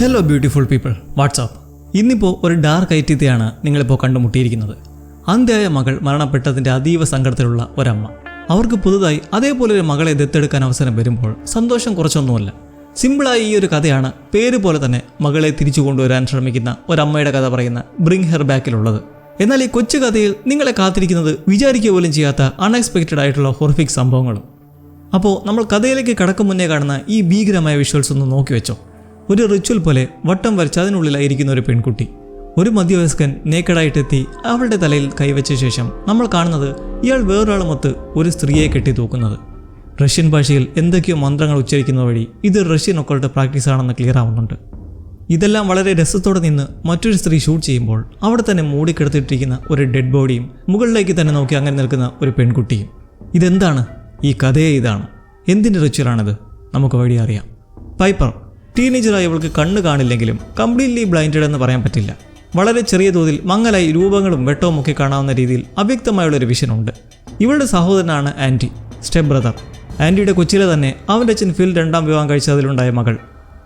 Hello beautiful people WhatsApp ഇന്നിപ്പോൾ ഒരു dark ഐറ്റിത്തെയാണ് നിങ്ങളിപ്പോൾ കണ്ടുമുട്ടിയിരിക്കുന്നത്. അന്ത്യായ മകൾ മരണപ്പെട്ടതിന്റെ അതീവ സങ്കടത്തിലുള്ള ഒരമ്മ. അവർക്ക് പുതുതായി അതേപോലെ ഒരു മകളെ ദത്തെടുക്കാൻ അവസരം വരുമ്പോൾ സന്തോഷം കുറച്ചൊന്നുമല്ല. സിമ്പിളായി ഈ ഒരു കഥയാണ് പേര് പോലെ തന്നെ മകളെ തിരിച്ചു കൊണ്ടുവരാൻ ശ്രമിക്കുന്ന ഒരമ്മയുടെ കഥ പറയുന്ന ബ്രിങ് ഹെർ ബാക്കിലുള്ളത്. എന്നാൽ ഈ കൊച്ചു കഥയിൽ നിങ്ങളെ കാത്തിരിക്കുന്നത് വിചാരിക്കുക പോലും ചെയ്യാത്ത അൺഎക്സ്പെക്റ്റഡ് ആയിട്ടുള്ള ഹൊറിഫിക് സംഭവങ്ങളും. അപ്പോൾ നമ്മൾ കഥയിലേക്ക് കടക്കും മുന്നേ കാണുന്ന ഈ ഭീകരമായ വിഷ്വൽസ് ഒന്ന് നോക്കി വെച്ചോ. ഒരു റിച്വൽ പോലെ വട്ടം വരച്ച് അതിനുള്ളിലായിരിക്കുന്ന ഒരു പെൺകുട്ടി. ഒരു മധ്യവയസ്കൻ നേക്കഡായിട്ടെത്തി അവളുടെ തലയിൽ കൈവച്ച ശേഷം നമ്മൾ കാണുന്നത് ഇയാൾ വേറൊരാളുമൊത്ത് ഒരു സ്ത്രീയെ കെട്ടി തൂക്കുന്നത്. റഷ്യൻ ഭാഷയിൽ എന്തൊക്കെയോ മന്ത്രങ്ങൾ ഉച്ചരിക്കുന്ന വഴി ഇത് റഷ്യൻ ഒക്കളുടെ പ്രാക്ടീസ് ആണെന്ന് ക്ലിയർ ആവുന്നുണ്ട്. ഇതെല്ലാം വളരെ രസത്തോടെ നിന്ന് മറ്റൊരു സ്ത്രീ ഷൂട്ട് ചെയ്യുമ്പോൾ അവിടെ തന്നെ മൂടിക്കിടത്തിട്ടിരിക്കുന്ന ഒരു ഡെഡ് ബോഡിയും മുകളിലേക്ക് തന്നെ നോക്കി അങ്ങനെ നിൽക്കുന്ന ഒരു പെൺകുട്ടിയും. ഇതെന്താണ്? ഈ കഥയെ ഇതാണ്. എന്തിന്റെ റിച്വലാണിത് നമുക്ക് വഴി അറിയാം പൈപ്പർ ടീനേജറായി അവൾക്ക് കണ്ണ് കാണില്ലെങ്കിലും കംപ്ലീറ്റ്ലി ബ്ലൈൻഡഡ് എന്ന് പറയാൻ പറ്റില്ല. വളരെ ചെറിയ തോതിൽ മങ്ങലായി രൂപങ്ങളും വെട്ടവും ഒക്കെ കാണാവുന്ന രീതിയിൽ അവ്യക്തമായുള്ള ഒരു വിഷൻ ഉണ്ട്. ഇവളുടെ സഹോദരനാണ് ആന്റി സ്റ്റെപ്പ് ബ്രദർ ആന്റിയുടെ കൊച്ചിലെ തന്നെ അവന്റെ അച്ഛൻ ഫിൽ രണ്ടാം വിവാഹം കഴിച്ചതിലുണ്ടായ മകൾ.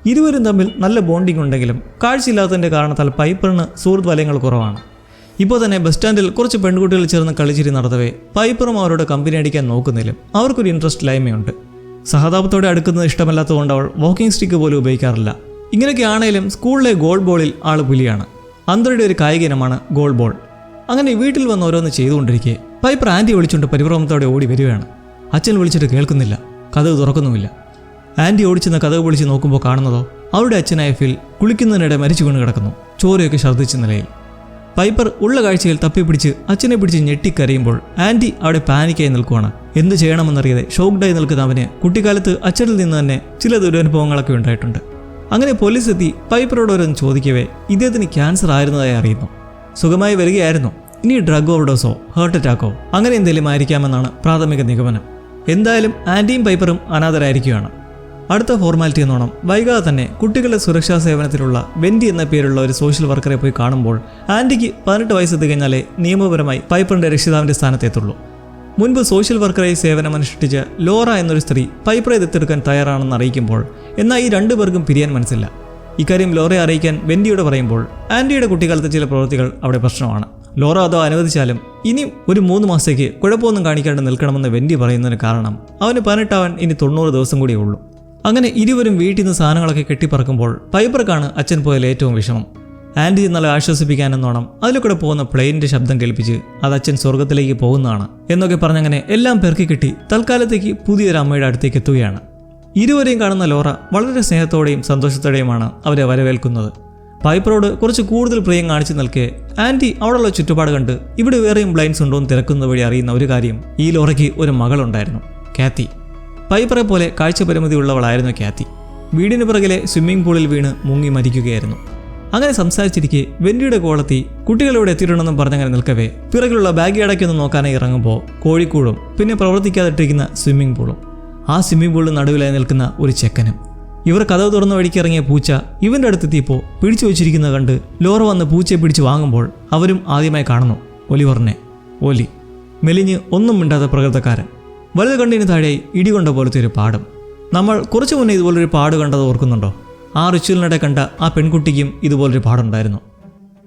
ഇരുവരും തമ്മിൽ നല്ല ബോണ്ടിംഗ് ഉണ്ടെങ്കിലും കാഴ്ചയില്ലാത്തതിന്റെ കാരണത്താൽ പൈപ്പറിന് സുഹൃത്ത് വലയങ്ങൾ കുറവാണ്. ഇപ്പോൾ തന്നെ ബസ് സ്റ്റാൻഡിൽ കുറച്ച് പെൺകുട്ടികൾ ചേർന്ന് കളിച്ചിരി നടത്തവേ പൈപ്പറും അവരോട് കമ്പനി അടിക്കാൻ നോക്കുന്നില്ല. അവർക്കൊരു ഇൻട്രസ്റ്റ് ലൈമയുണ്ട് സഹതാപത്തോടെ അടുക്കുന്നത് ഇഷ്ടമല്ലാത്തതുകൊണ്ട് അവൾ വാക്കിംഗ് സ്റ്റിക്ക് പോലും ഉപയോഗിക്കാറില്ല. ഇങ്ങനെയൊക്കെ ആണെങ്കിലും സ്കൂളിലെ ഗോൾ ബോളിൽ ആൾ പുലിയാണ്. അന്തരുടെ ഒരു കായിക ഇനമാണ് ഗോൾ ബോൾ അങ്ങനെ വീട്ടിൽ വന്ന് ഓരോന്ന് ചെയ്തുകൊണ്ടിരിക്കെ പൈപ്പർ ആന്റി വിളിച്ചുകൊണ്ട് പരിഭ്രമത്തോടെ ഓടി വരികയാണ്. അച്ഛൻ വിളിച്ചിട്ട് കേൾക്കുന്നില്ല കഥവ് തുറക്കുന്നുമില്ല. ആന്റി ഓടിച്ചെന്ന് കഥവ് വിളിച്ച് നോക്കുമ്പോൾ കാണുന്നതോ അവരുടെ അച്ഛനായ ഫിൽ കുളിക്കുന്നതിനിടെ മരിച്ചു വീണ് കിടക്കുന്നു ചോരയൊക്കെ ഛർദ്ദിച്ച നിലയിൽ. പൈപ്പർ ഉള്ള കാഴ്ചയിൽ തപ്പിപ്പിടിച്ച് അച്ഛനെ പിടിച്ച് ഞെട്ടിക്കരയുമ്പോൾ ആന്റി അവിടെ പാനിക്കായി നിൽക്കുവാണ്. എന്ത് ചെയ്യണമെന്നറിയാതെ ഷോക്ഡായി നിൽക്കുന്ന അവന് കുട്ടിക്കാലത്ത് അച്ഛനിൽ നിന്ന് തന്നെ ചില ദുരനുഭവങ്ങളൊക്കെ ഉണ്ടായിട്ടുണ്ട്. അങ്ങനെ പോലീസ് എത്തി പൈപ്പറോട് ഓരോന്ന് ചോദിക്കവേ ഇദ്ദേഹത്തിന് ക്യാൻസർ ആയിരുന്നതായി അറിയുന്നു. സുഖമായി വരികയായിരുന്നു. ഇനി ഡ്രഗ് ഓവർഡോസോ ഹാർട്ട് അറ്റാക്കോ അങ്ങനെ എന്തെങ്കിലും ആയിരിക്കാമെന്നാണ് പ്രാഥമിക നിഗമനം. എന്തായാലും ആന്റിയും പൈപ്പറും അനാഥരായിരിക്കുകയാണ്. അടുത്ത ഫോർമാലിറ്റി എന്നോണം വൈകാതെ തന്നെ കുട്ടികളുടെ സുരക്ഷാ സേവനത്തിലുള്ള വെൻഡി എന്ന പേരുള്ള ഒരു സോഷ്യൽ വർക്കറെ പോയി കാണുമ്പോൾ ആന്റിക്ക് പതിനെട്ട് വയസ്സ് കഴിഞ്ഞാലേ നിയമപരമായി പൈപ്പറിന്റെ രക്ഷിതാവിന്റെ സ്ഥാനത്തെത്തുള്ളൂ. മുൻപ് സോഷ്യൽ വർക്കറായി സേവനമനുഷ്ഠിച്ച ലോറ എന്നൊരു സ്ത്രീ പൈപ്പറെ ദത്തെടുക്കാൻ തയ്യാറാണെന്ന് അറിയിക്കുമ്പോൾ എന്നാൽ ഈ രണ്ടു പേർക്കും പിരിയാൻ മനസ്സില്ല. ഇക്കാര്യം ലോറയെ അറിയിക്കാൻ വെൻഡിയോട് പറയുമ്പോൾ ആന്റിയുടെ കുട്ടിക്കാലത്തെ ചില പ്രവൃത്തികൾ അവിടെ പ്രശ്നമാണ്. ലോറ അതോ അനുവദിച്ചാലും ഇനി ഒരു മൂന്ന് മാസത്തേക്ക് കുഴപ്പമൊന്നും കാണിക്കാണ്ട് നിൽക്കണമെന്ന് വെൻഡി പറയുന്നതിന് കാരണം അവന് പതിനെട്ടാവാൻ ഇനി തൊണ്ണൂറ് ദിവസം കൂടിയേ ഉള്ളൂ. അങ്ങനെ ഇരുവരും വീട്ടിൽ നിന്ന് സാധനങ്ങളൊക്കെ കെട്ടിപ്പറക്കുമ്പോൾ പൈപ്പർക്കാണ് അച്ഛൻ പോയാൽ ഏറ്റവും വിഷമം. ആന്റി നല്ല ആശ്വസിപ്പിക്കാനെന്നോണം അതിലൂടെ പോകുന്ന പ്ലെയിനിന്റെ ശബ്ദം കേൾപ്പിച്ച് അത് അച്ഛൻ സ്വർഗത്തിലേക്ക് പോകുന്നതാണ് എന്നൊക്കെ പറഞ്ഞങ്ങനെ എല്ലാം പെറുക്കി കിട്ടി തൽക്കാലത്തേക്ക് പുതിയൊരു അമ്മയുടെ അടുത്തേക്ക് എത്തുകയാണ്. ഇരുവരെയും കാണുന്ന ലോറ വളരെ സ്നേഹത്തോടെയും സന്തോഷത്തോടെയുമാണ് അവരെ വരവേൽക്കുന്നത്. പൈപ്പറോട് കുറച്ച് കൂടുതൽ പ്രിയം കാണിച്ചു നിൽക്കെ ആന്റി അവിടെയുള്ള ചുറ്റുപാട് കണ്ട് ഇവിടെ വേറെയും ബ്ലൈൻസ് ഉണ്ടോ എന്ന് തിരക്കുന്നത് വഴി അറിയുന്ന ഒരു കാര്യം ഈ ലോറയ്ക്ക് ഒരു മകളുണ്ടായിരുന്നു കാത്തി. പൈപ്പറെ പോലെ കാഴ്ച പരിമിതി ഉള്ളവളായിരുന്നു കാത്തി വീടിന് പുറകിലെ സ്വിമ്മിംഗ് പൂളിൽ വീണ് മുങ്ങി മരിക്കുകയായിരുന്നു. അങ്ങനെ സംസാരിച്ചിരിക്കെ വെൻഡിയുടെ കോളത്തി കുട്ടികളിവിടെ എത്തിയിട്ടുണ്ടെന്നും പറഞ്ഞങ്ങനെ നിൽക്കവേ പിറകിലുള്ള ബാഗ് അടയ്ക്കൊന്ന് നോക്കാനായി ഇറങ്ങുമ്പോൾ കോഴിക്കൂടും പിന്നെ പ്രവർത്തിക്കാതിട്ടിരിക്കുന്ന സ്വിമ്മിംഗ് പൂളും ആ സ്വിമ്മിംഗ് പൂളിന് നടുവിലായി നിൽക്കുന്ന ഒരു ചെക്കനും. ഇവർ കഥവ് തുറന്നു വഴിക്ക് ഇറങ്ങിയ പൂച്ച ഇവന്റെ അടുത്തെത്തിയപ്പോൾ പിടിച്ചു വെച്ചിരിക്കുന്നത് കണ്ട് ലോറ വന്ന് പൂച്ചയെ പിടിച്ച് വാങ്ങുമ്പോൾ അവരും ആദ്യമായി കാണുന്നു ഒലിവറിനെ. ഒലി. മെലിഞ്ഞ് ഒന്നും മിണ്ടാത്ത പ്രകൃതക്കാരൻ. വലുത് കണ്ണിന് താഴെ ഇടികൊണ്ട പോലത്തെ ഒരു പാടം നമ്മൾ കുറച്ചു മുന്നേ ഇതുപോലൊരു പാട് കണ്ടത് ഓർക്കുന്നുണ്ടോ? ആ റിച്വലിനിടെ കണ്ട ആ പെൺകുട്ടിക്കും ഇതുപോലൊരു പാടുണ്ടായിരുന്നു.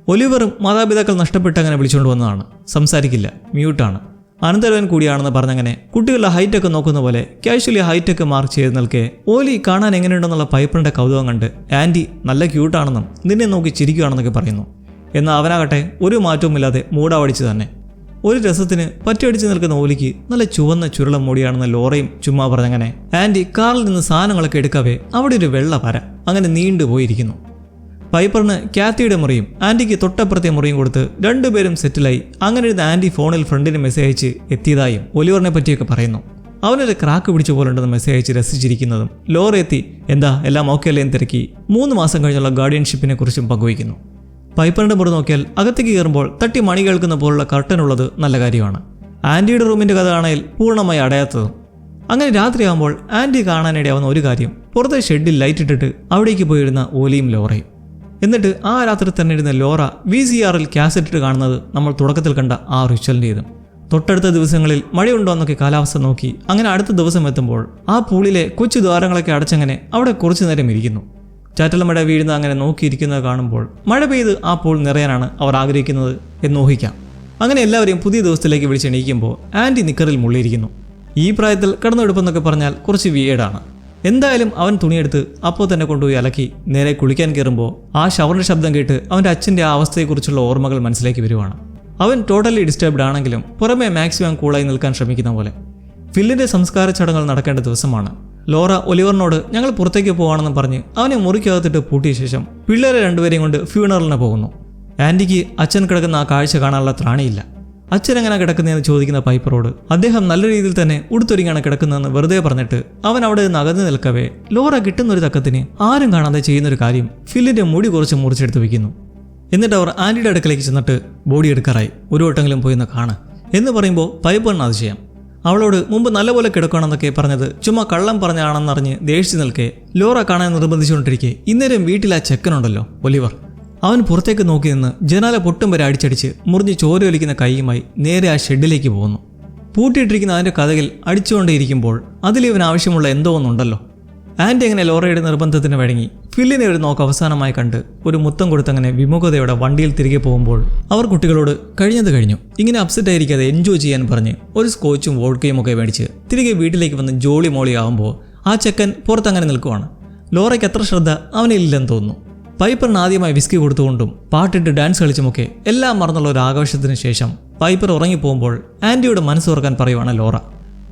ഒലിവറും മാതാപിതാക്കൾ നഷ്ടപ്പെട്ട് അങ്ങനെ വിളിച്ചുകൊണ്ട് വന്നതാണ്. സംസാരിക്കില്ല മ്യൂട്ടാണ് അനന്തരവൻ കൂടിയാണെന്ന് പറഞ്ഞങ്ങനെ കുട്ടികളുടെ ഹൈറ്റൊക്കെ നോക്കുന്ന പോലെ കാഷ്വലി ഹൈറ്റൊക്കെ മാർക്ക് ചെയ്ത് നിൽക്കെ ഓലി കാണാൻ എങ്ങനെയുണ്ടെന്നുള്ള പൈപ്പറിന്റെ കൗതുകം കണ്ട് ആന്റി നല്ല ക്യൂട്ടാണെന്നും നിന്നെ നോക്കി ചിരിക്കുകയാണെന്നൊക്കെ പറയുന്നു. എന്നാൽ അവനാകട്ടെ ഒരു മാറ്റവുമില്ലാതെ മൂടാവടിച്ച് തന്നെ. ഒരു രസത്തിന് പറ്റിയടിച്ച് നിൽക്കുന്ന ഓലിക്ക് നല്ല ചുവന്ന ചുരുളം മൂടിയാണെന്ന് ലോറയും ചുമ്മാ പറഞ്ഞങ്ങനെ ആന്റി കാറിൽ നിന്ന് സാധനങ്ങളൊക്കെ എടുക്കവേ അവിടെ ഒരു വെള്ള വര അങ്ങനെ നീണ്ടുപോയിരിക്കുന്നു പൈപ്പറിന് കാത്തിയുടെ മുറിയും ആന്റിക്ക് തൊട്ടപ്പുറത്തെ മുറിയും കൊടുത്ത് രണ്ടുപേരും സെറ്റിലായി അങ്ങനെ ഇരുന്ന് ആന്റി ഫോണിൽ ഫ്രണ്ടിന് മെസ്സേജ് അയച്ച് എത്തിയതായും ഒലിവറിനെ പറ്റിയൊക്കെ പറയുന്നു. അവനൊരു ക്രാക്ക് പിടിച്ച പോലുണ്ടെന്ന് മെസ്സേജ് അയച്ച് രസിച്ചിരിക്കുന്നതും ലോറ എത്തി എന്താ എല്ലാം ഓക്കെ അല്ലേ? എന്ന് തിരക്കി മൂന്ന് മാസം കഴിഞ്ഞുള്ള ഗാർഡിയൻഷിപ്പിനെ കുറിച്ചും പങ്കുവയ്ക്കുന്നു. പൈപ്പറിന്റെ മുറി നോക്കിയാൽ അകത്തേക്ക് കയറുമ്പോൾ തട്ടി മണി കേൾക്കുന്ന പോലുള്ള കർട്ടൻ ഉള്ളത് നല്ല കാര്യമാണ്. ആന്റിയുടെ റൂമിന്റെ കഥ ആണെങ്കിൽ പൂർണമായി അടയാത്തതും. അങ്ങനെ രാത്രിയാകുമ്പോൾ ആന്റി കാണാനിടയാവുന്ന ഒരു കാര്യം പുറത്തെ ഷെഡിൽ ലൈറ്റ് ഇട്ടിട്ട് അവിടേക്ക് പോയിരുന്ന ഓലിയും ലോറയും. എന്നിട്ട് ആ രാത്രി തന്നെ ഇരുന്ന ലോറ വി സി ആറിൽ കാസറ്റിട്ട് കാണുന്നത് നമ്മൾ തുടക്കത്തിൽ കണ്ട ആ റിച്വലിന്റെതും തൊട്ടടുത്ത ദിവസങ്ങളിൽ മഴയുണ്ടോ എന്നൊക്കെ കാലാവസ്ഥ നോക്കി അങ്ങനെ അടുത്ത ദിവസം എത്തുമ്പോൾ ആ പൂളിലെ കൊച്ചു ദ്വാരങ്ങളൊക്കെ അടച്ചങ്ങനെ അവിടെ കുറച്ചു നേരം ഇരിക്കുന്നു. ചാറ്റൽ മഴ വീഴുന്ന അങ്ങനെ നോക്കിയിരിക്കുന്നത് കാണുമ്പോൾ മഴ പെയ്ത് ആ പൂൾ നിറയാനാണ് അവർ ആഗ്രഹിക്കുന്നത് എന്ന് ഊഹിക്കാം. അങ്ങനെ എല്ലാവരെയും പുതിയ ദിവസത്തിലേക്ക് വിളിച്ചെണീക്കുമ്പോൾ ആന്റി നിക്കറിൽ മുള്ളിയിരിക്കുന്നു. ഈ പ്രായത്തിൽ കടന്നെടുപ്പെന്നൊക്കെ പറഞ്ഞാൽ കുറച്ച് വിയേഡാണ് എന്തായാലും അവൻ തുണിയെടുത്ത് അപ്പോൾ തന്നെ കൊണ്ടുപോയി അലക്കി നേരെ കുളിക്കാൻ കയറുമ്പോൾ ആ ഷവറിന്റെ ശബ്ദം കേട്ട് അവന്റെ അച്ഛന്റെ ആ അവസ്ഥയെക്കുറിച്ചുള്ള ഓർമ്മകൾ മനസ്സിലേക്ക് വരുവാണ്. അവൻ ടോട്ടലി ഡിസ്റ്റർബ്ഡ് ആണെങ്കിലും പുറമേ മാക്സിമം കൂളായി നിൽക്കാൻ ശ്രമിക്കുന്ന പോലെ. ഫില്ലിന്റെ സംസ്കാര ചടങ്ങുകൾ നടക്കേണ്ട ദിവസമാണ്. ലോറ ഒലിവറിനോട് ഞങ്ങൾ പുറത്തേക്ക് പോവാണെന്ന് പറഞ്ഞ് അവനെ മുറിക്കകത്തിട്ട് പൂട്ടിയ ശേഷം പിള്ളേരെ രണ്ടുപേരെയും കൊണ്ട് ഫ്യൂണറലിന് പോകുന്നു. ആന്റിക്ക് അച്ഛൻ കിടക്കുന്ന ആ കാഴ്ച കാണാനുള്ള ത്രാണിയില്ല. അച്ഛൻ എങ്ങനെ കിടക്കുന്നതെന്ന് ചോദിക്കുന്ന പൈപ്പറോട് അദ്ദേഹം നല്ല രീതിയിൽ തന്നെ ഉടുത്തൊരുങ്ങിയാണ് കിടക്കുന്നതെന്ന് വെറുതെ പറഞ്ഞിട്ട് അവൻ അവിടെ നിന്ന് അകന്നു നിൽക്കവേ ലോറ കിട്ടുന്ന ഒരു തക്കത്തിന് ആരും കാണാതെ ചെയ്യുന്നൊരു കാര്യം ഫില്ലിന്റെ മുടി കുറച്ച് മുറിച്ചെടുത്ത് വയ്ക്കുന്നു എന്നിട്ട് അവർ ആന്റിയുടെ അടുക്കലേക്ക് ചെന്നിട്ട് ബോഡി എടുക്കാറായി. ഒരു വട്ടെങ്കിലും പോയി എന്ന് കാണാം എന്ന് പറയുമ്പോൾ പൈപ്പറിന് അതിശയം അവളോട് മുമ്പ് നല്ലപോലെ കിടക്കണമെന്നൊക്കെ പറഞ്ഞത് ചുമ്മാ കള്ളം പറഞ്ഞാണെന്നറിഞ്ഞ് ദേഷ്യം നിൽക്കെ ലോറ കാണാൻ നിർബന്ധിച്ചുകൊണ്ടിരിക്കെ ഇന്നേരം വീട്ടിൽ ആ ചെക്കനുണ്ടല്ലോ ഒലിവർ. അവൻ പുറത്തേക്ക് നോക്കി നിന്ന് ജനാല പൊട്ടും വരെ അടിച്ചടിച്ച് മുറിഞ്ഞ് ചോരയൊലിക്കുന്ന കൈയുമായി നേരെ ആ ഷെഡിലേക്ക് പോകുന്നു. പൂട്ടിയിട്ടിരിക്കുന്ന അതിന്റെ കഥകിൽ അടിച്ചുകൊണ്ടേയിരിക്കുമ്പോൾ അതിലിവൻ ആവശ്യമുള്ള എന്തോ ഒന്നുണ്ടല്ലോ. ആന്റി അങ്ങനെ ലോറയുടെ നിർബന്ധത്തിന് വഴങ്ങി. ഫില്ലിനെ ഒരു നോക്ക് അവസാനമായി കണ്ട് ഒരു മുത്തം കൊടുത്തങ്ങനെ വിമുഖതയോടെ വണ്ടിയിൽ തിരികെ പോകുമ്പോൾ അവർ കുട്ടികളോട് കഴിഞ്ഞത് കഴിഞ്ഞു. ഇങ്ങനെ അപ്സെറ്റ് ആയിരിക്കാതെ എൻജോയ് ചെയ്യാൻ പറഞ്ഞ് ഒരു സ്കോച്ചും വോൾക്കയും ഒക്കെ മേടിച്ച് തിരികെ വീട്ടിലേക്ക് വന്ന് ജോളി മോളി ആവുമ്പോൾ ആ ചെക്കൻ പുറത്തങ്ങനെ നിൽക്കുവാണ്. ലോറയ്ക്ക് എത്ര ശ്രദ്ധ അവനില്ലെന്ന് തോന്നുന്നു. പൈപ്പറിന് ആദ്യമായി വിസ്കി കൊടുത്തുകൊണ്ടും പാട്ടിട്ട് ഡാൻസ് കളിച്ചുമൊക്കെ എല്ലാം മറന്നുള്ള ഒരു ആഘോഷത്തിന് ശേഷം പൈപ്പർ ഉറങ്ങിപ്പോകുമ്പോൾ ആന്റിയോട് മനസ്സ് ഉറക്കാൻ പറയുവാണ് ലോറ.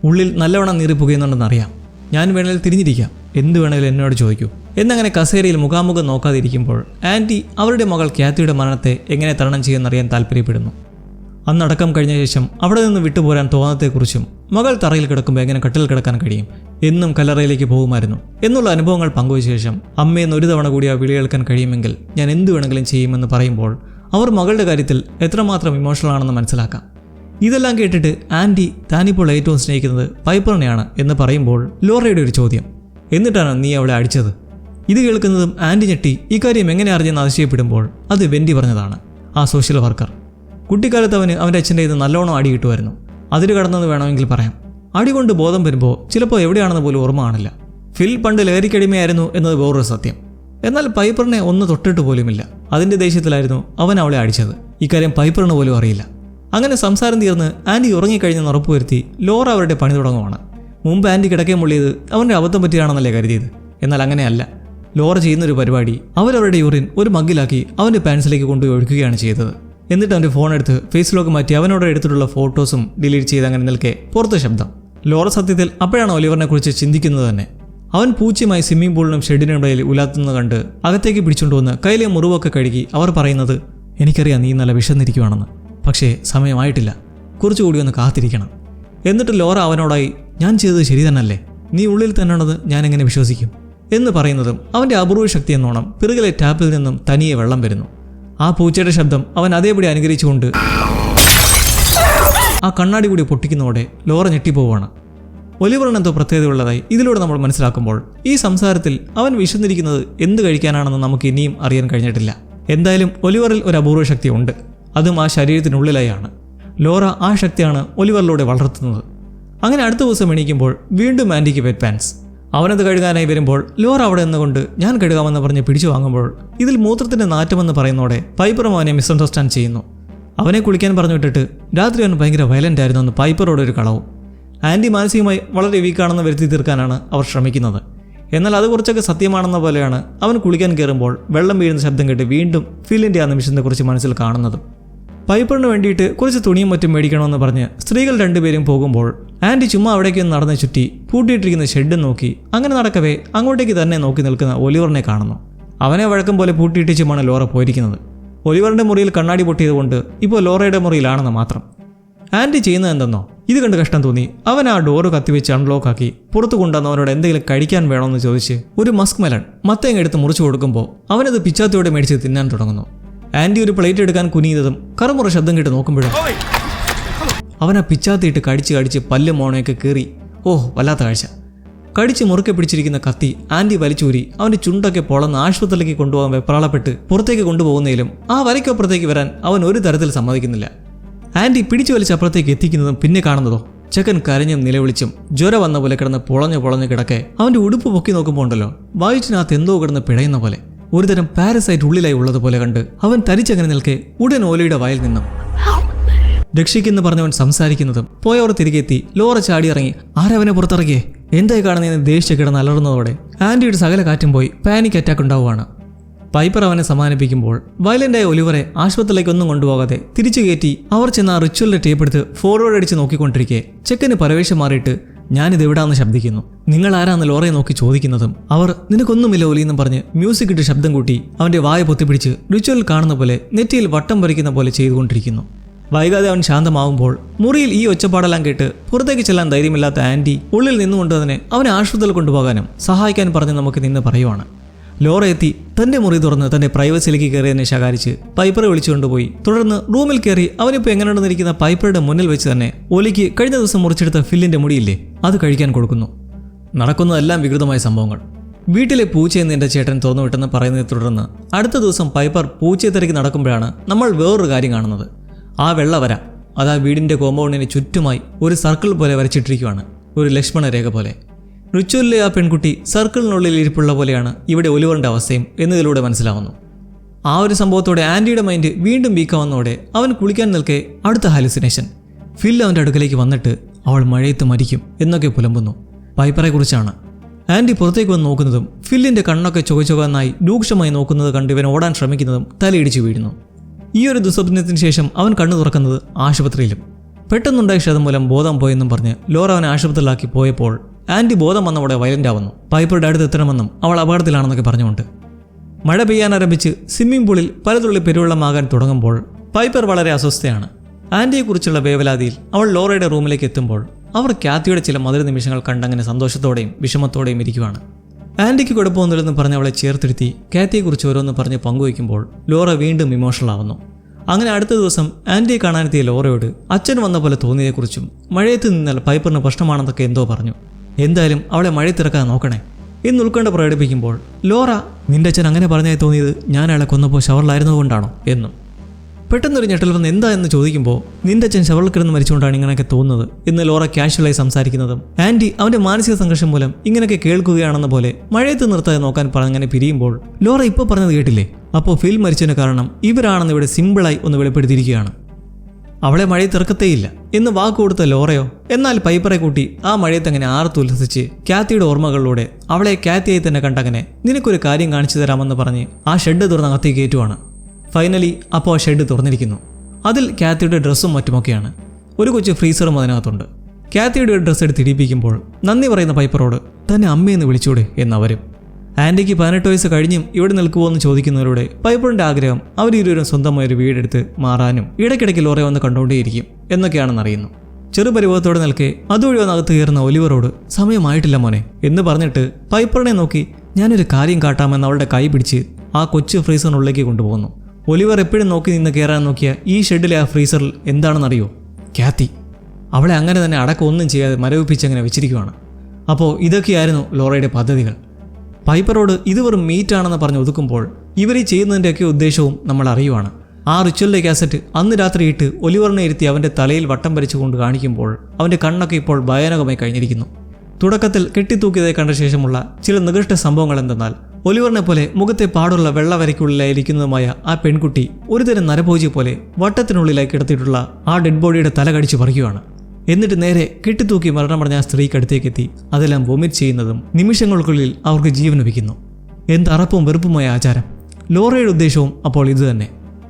ഉള്ളിൽ നല്ലവണ്ണം നീറി പുകയുന്നുണ്ടെന്നറിയാം ഞാൻ വേണേൽ തിരിഞ്ഞിരിക്കാം. എന്ത് വേണേലും എന്നോട് ചോദിക്കൂ. എന്നങ്ങനെ കസേരയിൽ മുഖാമുഖം നോക്കാതിരിക്കുമ്പോൾ ആന്റി അവരുടെ മകൾ ക്യാത്തിയുടെ മരണത്തെ എങ്ങനെ തരണം ചെയ്യുമെന്നറിയാൻ താല്പര്യപ്പെടുന്നു അന്നടക്കം കഴിഞ്ഞ ശേഷം അവിടെ നിന്ന് വിട്ടുപോരാൻ തോന്നത്തെക്കുറിച്ചും മകൾ തറയിൽ കിടക്കുമ്പോൾ എങ്ങനെ കട്ടിൽ കിടക്കാൻ കഴിയും എന്നും കല്ലറയിലേക്ക് പോകുമായിരുന്നു. എന്നുള്ള അനുഭവങ്ങൾ പങ്കുവച്ച ശേഷം അമ്മയെന്ന് ഒരു തവണ കൂടി ആ വിളി കേൾക്കാൻ കഴിയുമെങ്കിൽ ഞാൻ എന്ത് വേണമെങ്കിലും ചെയ്യുമെന്ന് പറയുമ്പോൾ അവർ മകളുടെ കാര്യത്തിൽ എത്രമാത്രം ഇമോഷണൽ ആണെന്ന് മനസ്സിലാക്കാം. ഇതെല്ലാം കേട്ടിട്ട് ആന്റി താനിപ്പോൾ ഏറ്റവും സ്നേഹിക്കുന്നത് പൈപ്പറിനെയാണ് എന്ന് പറയുമ്പോൾ ലോറയുടെ ഒരു ചോദ്യം. എന്നിട്ടാണ് നീ അവളെ അടിച്ചത്? ഇത് കേൾക്കുന്നതും ആന്റി ഞെട്ടി ഇക്കാര്യം എങ്ങനെ അറിഞ്ഞെന്ന് അതിശയപ്പെടുമ്പോൾ അത് വെൻഡി പറഞ്ഞതാണ് ആ സോഷ്യൽ വർക്കർ. കുട്ടിക്കാലത്ത് അവന് അവന്റെ അച്ഛന്റെ ഇത് നല്ലോണം അടി കിട്ടുമായിരുന്നു. അതിൽ കടന്നത് വേണമെങ്കിൽ പറയാം. അടി കൊണ്ട് ബോധം വരുമ്പോൾ ചിലപ്പോൾ എവിടെയാണെന്ന് പോലും ഓർമ്മ കാണില്ല. ഫിൽ പണ്ട് ലഹരിക്കടിമയായിരുന്നു എന്നത് വേറൊരു സത്യം. എന്നാൽ പൈപ്പറിനെ ഒന്ന് തൊട്ടിട്ട് പോലുമില്ല. അതിന്റെ ദേഷ്യത്തിലായിരുന്നു അവൻ അവളെ അടിച്ചത്. ഇക്കാര്യം പൈപ്പറിന് പോലും അറിയില്ല. അങ്ങനെ സംസാരം തീർന്ന് ആന്റി ഉറങ്ങിക്കഴിഞ്ഞെന്ന് ഉറപ്പുവരുത്തി ലോറ അവരുടെ പണി തുടങ്ങുവാണ്. മുമ്പ് ആന്റി കിടക്കേ മുള്ളിയത് അവന്റെ അബദ്ധം പറ്റിയാണെന്നല്ലേ കരുതിയത്. എന്നാൽ അങ്ങനെയല്ല. ലോറ ചെയ്യുന്നൊരു പരിപാടി അവരവരുടെ യൂറിൻ ഒരു മഗ്ഗിലാക്കി അവന്റെ പാൻസിലേക്ക് കൊണ്ടുപോയി ഒഴിക്കുകയാണ് ചെയ്തത്. എന്നിട്ട് അവന്റെ ഫോൺ എടുത്ത് ഫേസ് ലോക്ക് മാറ്റി അവനോട് എടുത്തിട്ടുള്ള ഫോട്ടോസും ഡിലീറ്റ് ചെയ്ത് അങ്ങനെ നിൽക്കെ പുറത്ത് ശബ്ദം. ലോറ സത്യത്തിൽ അപ്പോഴാണ് ഒലിവറിനെ കുറിച്ച് ചിന്തിക്കുന്നത് തന്നെ. അവൻ പൂച്ചയുമായി സ്വിമ്മിംഗ് പൂളിനും ഷെഡിനും ഇടയിൽ ഉലാത്തുന്നത് കണ്ട് അകത്തേക്ക് പിടിച്ചുകൊണ്ടുവന്ന് കയ്യിലെ മുറിവൊക്കെ കഴുകി അവർ പറയുന്നത് എനിക്കറിയാം നീ നല്ല വിശന്നിരിക്കുവാണെന്ന്. പക്ഷേ സമയമായിട്ടില്ല. കുറച്ചുകൂടി ഒന്ന് കാത്തിരിക്കണം. എന്നിട്ട് ലോറ അവനോടായി ഞാൻ ചെയ്തത് ശരി തന്നല്ലേ? നീ ഉള്ളിൽ തന്നെയാണത് ഞാൻ എങ്ങനെ വിശ്വസിക്കും? എന്ന് പറയുന്നതും അവന്റെ അപൂർവ ശക്തി എന്നോണം പിറകിലെ ടാപ്പിൽ നിന്നും തനിയെ വെള്ളം വരുന്നു. ആ പൂച്ചയുടെ ശബ്ദം അവൻ അതേപടി അനുകരിച്ചുകൊണ്ട് ആ കണ്ണാടി കൂടി പൊട്ടിക്കുന്നതോടെ ലോറ ഞെട്ടിപ്പോവാണ്. ഒലിവറിന് എന്തോ പ്രത്യേകതയുള്ളതായി ഇതിലൂടെ നമ്മൾ മനസ്സിലാക്കുമ്പോൾ ഈ സംസാരത്തിൽ അവൻ വിശന്നിരിക്കുന്നത് എന്ത് കഴിക്കാനാണെന്ന് നമുക്ക് ഇനിയും അറിയാൻ കഴിഞ്ഞിട്ടില്ല. എന്തായാലും ഒലിവറിൽ ഒരു അപൂർവ ശക്തി ഉണ്ട്. അതും ആ ശരീരത്തിനുള്ളിലായാണ്. ലോറ ആ ശക്തിയാണ് ഒലിവറിലൂടെ വളർത്തുന്നത്. അങ്ങനെ അടുത്ത ദിവസം എണീക്കുമ്പോൾ വീണ്ടും ആന്റിക്ക് വെറ്റ് പാൻസ് അവനത് കഴുകാനായി വരുമ്പോൾ ലോറ അവിടെ നിന്നുകൊണ്ട് ഞാൻ കഴുകാമെന്ന് പറഞ്ഞ് പിടിച്ചു വാങ്ങുമ്പോൾ ഇതിൽ മൂത്രത്തിന്റെ നാറ്റമെന്ന് പറയുന്നതോടെ പൈപ്പറും അവനെ മിസ്അണ്ടർസ്റ്റാൻഡ് ചെയ്യുന്നു. അവനെ കുളിക്കാൻ പറഞ്ഞു വിട്ടിട്ട് രാത്രി അവൻ ഭയങ്കര വയലന്റ് ആയിരുന്നു എന്ന് പൈപ്പറോട് ഒരു കളവും. ആന്റി മാനസികമായി വളരെ വീക്കാണെന്ന് വരുത്തി തീർക്കാനാണ് അവർ ശ്രമിക്കുന്നത്. എന്നാൽ അത് കുറച്ചൊക്കെ സത്യമാണെന്ന പോലെയാണ് അവൻ കുളിക്കാൻ കയറുമ്പോൾ വെള്ളം വീഴുന്ന ശബ്ദം കേട്ട് വീണ്ടും ഫിലിന്റെ ആ നിമിഷത്തെക്കുറിച്ച് മനസ്സിൽ കാണുന്നതും. പൈപ്പറിന് വേണ്ടിയിട്ട് കുറച്ച് തുണിയും മറ്റും മേടിക്കണമെന്ന് പറഞ്ഞ് സ്ത്രീകൾ രണ്ടുപേരും പോകുമ്പോൾ ആന്റി ചുമ്മാ അവിടേക്ക് ഒന്ന് നടന്ന് ചുറ്റി പൂട്ടിയിട്ടിരിക്കുന്ന ഷെഡ് നോക്കി അങ്ങനെ നടക്കവേ അങ്ങോട്ടേക്ക് തന്നെ നോക്കി നിൽക്കുന്ന ഒലിവറിനെ കാണുന്നു. അവനെ വഴക്കം പോലെ പൂട്ടിയിട്ടിച്ചുമാണ് ലോറ പോയിരിക്കുന്നത്. ഒലിവറിന്റെ മുറിയിൽ കണ്ണാടി പൊട്ടിയതുകൊണ്ട് ഇപ്പോൾ ലോറയുടെ മുറിയിലാണെന്ന് മാത്രം. ആന്റി ചെയ്യുന്നത് എന്തെന്നോ? ഇത് കണ്ട് കഷ്ടം തോന്നി. അവൻ ആ ഡോറ് കത്തിവെച്ച് അൺലോക്ക് ആക്കി പുറത്തു കൊണ്ടുവന്ന് അവനോട് എന്തെങ്കിലും കഴിക്കാൻ വേണമെന്ന് ചോദിച്ച് ഒരു മസ്ക് മെലൺ മത്തേങ്ങ എടുത്ത് മുറിച്ചു കൊടുക്കുമ്പോൾ അവനത് പിച്ചാത്തിയോടെ മേടിച്ച് തിന്നാൻ തുടങ്ങുന്നു. ആന്റി ഒരു പ്ലേറ്റ് എടുക്കാൻ കുനിയതും കറുമുറ ശബ്ദം കേട്ട് നോക്കുമ്പോഴും അവൻ ആ പിച്ചാത്തിയിട്ട് കടിച്ച് കടിച്ച് പല്ല് മോണയൊക്കെ കീറി ഓ വല്ലാത്ത കാഴ്ച. കടിച്ച് മുറുക്കെ പിടിച്ചിരിക്കുന്ന കത്തി ആന്റി വലിച്ചൂരി അവന്റെ ചുണ്ടൊക്കെ പൊളന്ന് ആശുപത്രിയിലേക്ക് കൊണ്ടുപോകാൻ വെപ്രാളപ്പെട്ട് പുറത്തേക്ക് കൊണ്ടുപോകുന്നതിലും ആ വരയ്ക്കപ്പുറത്തേക്ക് വരാൻ അവൻ ഒരു തരത്തിൽ സമ്മതിക്കുന്നില്ല. ആന്റി പിടിച്ചു വലിച്ച് അപ്പുറത്തേക്ക് എത്തിക്കുന്നതും പിന്നെ കാണുന്നതോ? ചെക്കൻ കരഞ്ഞും നിലവിളിച്ചും ജ്വര വന്ന പോലെ കിടന്ന് പൊളഞ്ഞു പൊളഞ്ഞു കിടക്കെ അവന്റെ ഉടുപ്പ് പൊക്കി നോക്കുമ്പോണ്ടല്ലോ. ഉണ്ടല്ലോ വയറ്റിനകത്ത് എന്തോ കിടന്ന് പിടയുന്ന പോലെ. ഒരുതരം പാരസൈറ്റ് ഉള്ളിലായി ഉള്ളതുപോലെ കണ്ട് അവൻ തരിച്ചങ്ങനെ നിൽക്കെ ഉടൻ ഓലയുടെ വയൽ നിന്നും. രക്ഷിക്കെന്ന് പറഞ്ഞവൻ സംസാരിക്കുന്നതും പോയവർ തിരികെ എത്തി ലോറ ചാടിയിറങ്ങി ആരവനെ പുറത്തിറങ്ങിയേ എന്തായി കാണുന്നതെന്ന് ദേഷ്യ കിടന്ന് അലറുന്നതോടെ ആന്റിയുടെ സകല കാറ്റും പോയി പാനിക് അറ്റാക്ക് ഉണ്ടാവുകയാണ്. പൈപ്പർ അവനെ സമാനിപ്പിക്കുമ്പോൾ വയലന്റായ ഒലിവറെ ആശുപത്രിയിലേക്ക് ഒന്നും കൊണ്ടുപോകാതെ തിരിച്ചു കയറ്റി അവർ ചെന്ന് ആ റിച്വലിന്റെ ടേപ്പ് എടുത്ത് ഫോർവേഡ് അടിച്ച് നോക്കിക്കൊണ്ടിരിക്കെ. ചെക്കന് പരവേശം മാറിയിട്ട് ഞാനിത് എവിടാന്ന് ശബ്ദിക്കുന്നു. നിങ്ങൾ ആരാന്ന് ലോറയെ നോക്കി ചോദിക്കുന്നതും അവർ നിനക്കൊന്നുമില്ല ഒലിയെന്നും പറഞ്ഞ് മ്യൂസിക് ഇട്ട് ശബ്ദം കൂട്ടി അവന്റെ വായ പൊത്തിപ്പിടിച്ച് റിച്വൽ കാണുന്ന പോലെ നെറ്റിയിൽ വട്ടം പറിക്കുന്ന പോലെ ചെയ്തുകൊണ്ടിരിക്കുന്നു. വൈകാതെ അവൻ ശാന്തമാവുമ്പോൾ മുറിയിൽ ഈ ഒച്ചപ്പാടെല്ലാം കേട്ട് പുറത്തേക്ക് ചെല്ലാൻ ധൈര്യമില്ലാത്ത ആന്റി ഉള്ളിൽ നിന്നുകൊണ്ട് തന്നെ അവനെ ആശുപത്രിയിൽ കൊണ്ടുപോകാനും സഹായിക്കാൻ പറഞ്ഞ് നമുക്ക് നിന്ന് പറയുവാണ്. ലോറ എത്തി തന്റെ മുറി തുറന്ന് തന്റെ പ്രൈവസിയിലേക്ക് കയറിയതിനെ ശകാരിച്ച് പൈപ്പറെ വിളിച്ചുകൊണ്ടുപോയി. തുടർന്ന് റൂമിൽ കയറി അവനിപ്പോൾ എങ്ങനെയുണ്ടെന്നിരിക്കുന്ന പൈപ്പറുടെ മുന്നിൽ വെച്ച് തന്നെ ഒലിക്ക് കഴിഞ്ഞ ദിവസം മുറിച്ചെടുത്ത ഫില്ലിന്റെ മുടിയില്ലേ അത് കഴിക്കാൻ കൊടുക്കുന്നു. നടക്കുന്നതെല്ലാം വികൃതമായ സംഭവങ്ങൾ. വീട്ടിലെ പൂച്ചയെന്ന് എന്റെ ചേട്ടൻ തുറന്നു വിട്ടെന്ന് പറയുന്നതിനെ തുടർന്ന് അടുത്ത ദിവസം പൈപ്പർ പൂച്ചയെ തിരക്കി നടക്കുമ്പോഴാണ് നമ്മൾ വേറൊരു കാര്യം കാണുന്നത്. ആ വെള്ളവര അത് ആ വീടിന്റെ കോമ്പൗണ്ടിന് ചുറ്റുമായി ഒരു സർക്കിൾ പോലെ വരച്ചിട്ടിരിക്കുവാണ്. ഒരു ലക്ഷ്മണ രേഖ പോലെ. റിച്വലിലെ ആ പെൺകുട്ടി സർക്കിളിനുള്ളിൽ ഇരിപ്പുള്ള പോലെയാണ് ഇവിടെ ഒലിവറിന്റെ അവസ്ഥയും എന്നതിലൂടെ മനസ്സിലാവുന്നു. ആ ഒരു സംഭവത്തോടെ ആന്റിയുടെ മൈൻഡ് വീണ്ടും വീക്കാവുന്നതോടെ അവൻ കുളിക്കാൻ നിൽക്കെ അടുത്ത ഹാലുസിനേഷൻ. ഫിൽ അവന്റെ അടുക്കലേക്ക് വന്നിട്ട് അവൾ മഴയത്ത് മരിക്കും എന്നൊക്കെ പുലമ്പുന്നു. പൈപ്പറെക്കുറിച്ചാണ് ആന്റി പുറത്തേക്ക് വന്ന് നോക്കുന്നതും ഫില്ലിന്റെ കണ്ണൊക്കെ ചുകച്ചുകന്നായി രൂക്ഷമായി നോക്കുന്നത് കണ്ട് ഇവൻ ഓടാൻ ശ്രമിക്കുന്നതും തലയിടിച്ച് വീഴുന്നു. ഈ ഒരു ദുസ്വപ്നത്തിന് ശേഷം അവൻ കണ്ണു തുറക്കുന്നത് ആശുപത്രിയിലും. പെട്ടെന്നുണ്ടായ ക്ഷതം മൂലം ബോധം പോയെന്നും പറഞ്ഞ് ലോറ അവനെ ആശുപത്രിയിലാക്കി പോയപ്പോൾ ആന്റി ബോധം വന്നവിടെ വയലന്റ് ആവുന്നു. പൈപ്പറുടെ അടുത്ത് എത്തണമെന്നും അവൾ അപകടത്തിലാണെന്നൊക്കെ പറഞ്ഞുകൊണ്ട്. മഴ പെയ്യാൻ ആരംഭിച്ച് സ്വിമ്മിംഗ് പൂളിൽ പലതുള്ളി പെരുവെള്ളമാകാൻ തുടങ്ങുമ്പോൾ പൈപ്പർ വളരെ അസ്വസ്ഥയാണ്. ആന്റിയെക്കുറിച്ചുള്ള വേവലാതിയിൽ അവൾ ലോറയുടെ റൂമിലേക്ക് എത്തുമ്പോൾ അവർ കാത്തിയുടെ ചില മധുര നിമിഷങ്ങൾ കണ്ടങ്ങനെ സന്തോഷത്തോടെയും വിഷമത്തോടെയും ഇരിക്കുവാണ്. ആന്റിക്ക് കുഴപ്പമൊന്നുമില്ലെന്ന് പറഞ്ഞ് അവളെ ചേർത്തിരുത്തി കാത്തിയെക്കുറിച്ച് ഓരോന്ന് പറഞ്ഞ് പങ്കുവയ്ക്കുമ്പോൾ ലോറ വീണ്ടും ഇമോഷണൽ ആവുന്നു. അങ്ങനെ അടുത്ത ദിവസം ആന്റിയെ കാണാനെത്തിയ ലോറയോട് അച്ഛൻ വന്ന പോലെ തോന്നിയതെക്കുറിച്ചും മഴയത്ത് നിന്നാൽ പൈപ്പറിന് പ്രശ്നമാണെന്നൊക്കെ എന്തോ പറഞ്ഞു. എന്തായാലും അവളെ മഴയത്തിറക്കാൻ നോക്കണേ. എന്ന് ഉൾക്കണ്ട പ്രകടിപ്പിക്കുമ്പോൾ ലോറ നിന്റെ അച്ഛൻ അങ്ങനെ പറഞ്ഞായി തോന്നിയത് ഞാൻ അയാളെ കൊന്നപ്പോൾ ഷവറിലായിരുന്നതുകൊണ്ടാണോ എന്നും. പെട്ടെന്നൊരു ഞെട്ടൽ വന്ന് എന്താ? എന്ന് ചോദിക്കുമ്പോൾ നിന്റെ അച്ഛൻ ഷവറിൽ കിടന്ന് മരിച്ചുകൊണ്ടാണ് ഇങ്ങനെയൊക്കെ തോന്നുന്നത് എന്ന് ലോറ കാഷ്വലായി സംസാരിക്കുന്നതും. ആന്റി അവന്റെ മാനസിക സംഘർഷം മൂലം ഇങ്ങനെയൊക്കെ കേൾക്കുകയാണെന്ന പോലെ മഴയത്ത് നിർത്താതെ നോക്കാൻ പറഞ്ഞങ്ങനെ പിരിയുമ്പോൾ ലോറ ഇപ്പോൾ പറഞ്ഞത് കേട്ടില്ലേ? അപ്പോൾ ഫിൽ മരിച്ചതിന് കാരണം ഇവരാണെന്ന് ഇവിടെ സിമ്പിളായി ഒന്ന് വെളിപ്പെടുത്തിയിരിക്കുകയാണ്. അവളെ മഴയത്ത് ഇറക്കത്തേയില്ല എന്ന് വാക്ക് കൊടുത്ത ലോറയോ? എന്നാൽ പൈപ്പറെ കൂട്ടി ആ മഴയത്ത് അങ്ങനെ ആർത്തുല്ലസിച്ച് കാത്തിയുടെ ഓർമ്മകളിലൂടെ അവളെ കാത്തിയായി തന്നെ കണ്ടങ്ങനെ നിനക്കൊരു കാര്യം കാണിച്ചു തരാമെന്ന് പറഞ്ഞ് ആ ഷെഡ് തുറന്ന് അകത്തേക്ക് കയറ്റുവാണ്. ഫൈനലി അപ്പോൾ ആ ഷെഡ് തുറന്നിരിക്കുന്നു. അതിൽ കാത്തിയുടെ ഡ്രസ്സും മറ്റുമൊക്കെയാണ്. ഒരു കൊച്ചു ഫ്രീസറും അതിനകത്തുണ്ട്. കാത്തിയുടെ ഡ്രസ്സ് എടുത്ത് ഇടിപ്പിക്കുമ്പോൾ നന്ദി പറയുന്ന പൈപ്പറോട് തന്നെ അമ്മയെന്ന് വിളിച്ചൂടെ എന്നവരും. ആന്റിക്ക് പതിനെട്ട് വയസ്സ് കഴിഞ്ഞും ഇവിടെ നിൽക്കുമോ എന്ന് ചോദിക്കുന്നവരോട് പൈപ്പറിന്റെ ആഗ്രഹം അവർ ഇരുവരും സ്വന്തമായി ഒരു വീടെടുത്ത് മാറാനും ഇടയ്ക്കിടയ്ക്ക് ലോറെ വന്ന് കണ്ടുകൊണ്ടേയിരിക്കും എന്നൊക്കെയാണെന്ന് അറിയുന്നു. ചെറുപരിവത്തോടെ നിൽക്കെ അതുവഴി വന്നകത്ത് കയറുന്ന ഒലിവറോട് സമയമായിട്ടില്ല മോനെ എന്ന് പറഞ്ഞിട്ട് പൈപ്പറിനെ നോക്കി ഞാനൊരു കാര്യം കാട്ടാമെന്ന് അവളുടെ കൈ പിടിച്ച് ആ കൊച്ചു ഫ്രീസറിനുള്ളിലേക്ക് കൊണ്ടുപോകുന്നു. ഒലിവർ എപ്പോഴും നോക്കി നിന്ന് കയറാൻ നോക്കിയ ഈ ഷെഡിലെ ആ ഫ്രീസറിൽ എന്താണെന്നറിയോ? ക്യാത്തി അവളെ അങ്ങനെ തന്നെ അടക്കം ഒന്നും ചെയ്യാതെ മരവിപ്പിച്ച് അങ്ങനെ വെച്ചിരിക്കുവാണ്. അപ്പോൾ ഇതൊക്കെയായിരുന്നു ലോറയുടെ പദ്ധതികൾ. പൈപ്പറോട് ഇത് വെറും മീറ്റാണെന്ന് പറഞ്ഞ് ഒതുക്കുമ്പോൾ ഇവർ ഈ ചെയ്യുന്നതിന്റെയൊക്കെ ഉദ്ദേശവും നമ്മൾ അറിയുവാണ്. ആ റിച്വലിലെ കാസറ്റ് അന്ന് രാത്രി ഇട്ട് ഒലിവറിനെ ഇരുത്തി അവന്റെ തലയിൽ വട്ടം വരച്ചുകൊണ്ട് കാണിക്കുമ്പോൾ അവന്റെ കണ്ണൊക്കെ ഇപ്പോൾ ഭയാനകമായി കഴിഞ്ഞിരിക്കുന്നു. തുടക്കത്തിൽ കെട്ടിത്തൂക്കിയതായി കണ്ട ശേഷമുള്ള ചില നികൃഷ്ട സംഭവങ്ങൾ എന്തെന്നാൽ ഒലിവറിനെ പോലെ മുഖത്തെ പാടുള്ള വെള്ള വരയ്ക്കുള്ളിലായി ഇരിക്കുന്നതുമായ ആ പെൺകുട്ടി ഒരുതരം നരഭോജി പോലെ വട്ടത്തിനുള്ളിലായി കിടത്തിയിട്ടുള്ള ആ ഡെഡ് ബോഡിയുടെ തല കടിച്ചു പറിക്കുകയാണ് എന്നിട്ട് നേരെ കെട്ടിത്തൂക്കി മരണമടഞ്ഞ ആ സ്ത്രീക്ക് അടുത്തേക്കെത്തി അതെല്ലാം വൊമിറ്റ് ചെയ്യുന്നതും നിമിഷങ്ങൾക്കുള്ളിൽ അവർക്ക് ജീവൻ ലഭിക്കുന്നു എന്തറപ്പും വെറുപ്പുമായ ആചാരം. ലോറയുടെ ഉദ്ദേശവും അപ്പോൾ ഇതുതന്നെ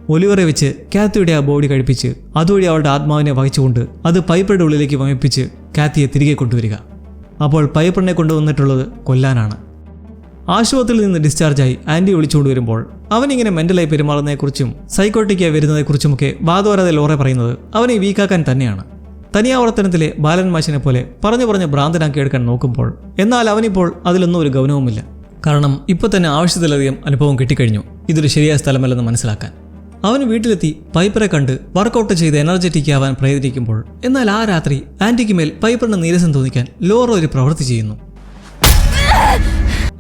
ഒലിവറെ വെച്ച് കാത്തിയുടെ ആ ബോഡി കഴിപ്പിച്ച് അതുവഴി അവളുടെ ആത്മാവിനെ വഹിച്ചുകൊണ്ട് അത് പൈപ്പറുടെ ഉള്ളിലേക്ക് വമിപ്പിച്ച് കാത്തിയെ തിരികെ കൊണ്ടുവരിക. അപ്പോൾ പൈപ്പറിനെ കൊണ്ടുവന്നിട്ടുള്ളത് കൊല്ലാനാണ്. ആശുപത്രിയിൽ നിന്ന് ഡിസ്ചാർജായി ആന്റി വിളിച്ചുകൊണ്ട് വരുമ്പോൾ അവനിങ്ങനെ മെന്റലായി പെരുമാറുന്നതിനെക്കുറിച്ചും സൈക്കോട്ടിക്കായി വരുന്നതിനെക്കുറിച്ചുമൊക്കെ വാദോരാതെ ലോറെ പറയുന്നത് അവനെ വീക്കാക്കാൻ തന്നെയാണ്. തനിയാവർത്തനത്തിലെ ബാലൻ മാഷിനെ പോലെ പറഞ്ഞു പറഞ്ഞ് ഭ്രാന്തനാക്കി എടുക്കാൻ നോക്കുമ്പോൾ എന്നാൽ അവനിപ്പോൾ അതിലൊന്നും ഒരു ഗൗനവുമില്ല കാരണം ഇപ്പൊ തന്നെ ആവശ്യത്തിലധികം അനുഭവം കിട്ടിക്കഴിഞ്ഞു. ഇതൊരു ശരിയായ സ്ഥലമല്ലെന്ന് മനസ്സിലാക്കാൻ. അവൻ വീട്ടിലെത്തി പൈപ്പറെ കണ്ട് വർക്കൗട്ട് ചെയ്ത് എനർജറ്റിക് ആവാൻ പ്രയത്നിക്കുമ്പോൾ എന്നാൽ ആ രാത്രി ആന്റിക്ക് മേൽ പൈപ്പറിന് നീരസം തോന്നിക്കാൻ ലോറ ഒരു പ്രവൃത്തി ചെയ്യുന്നു.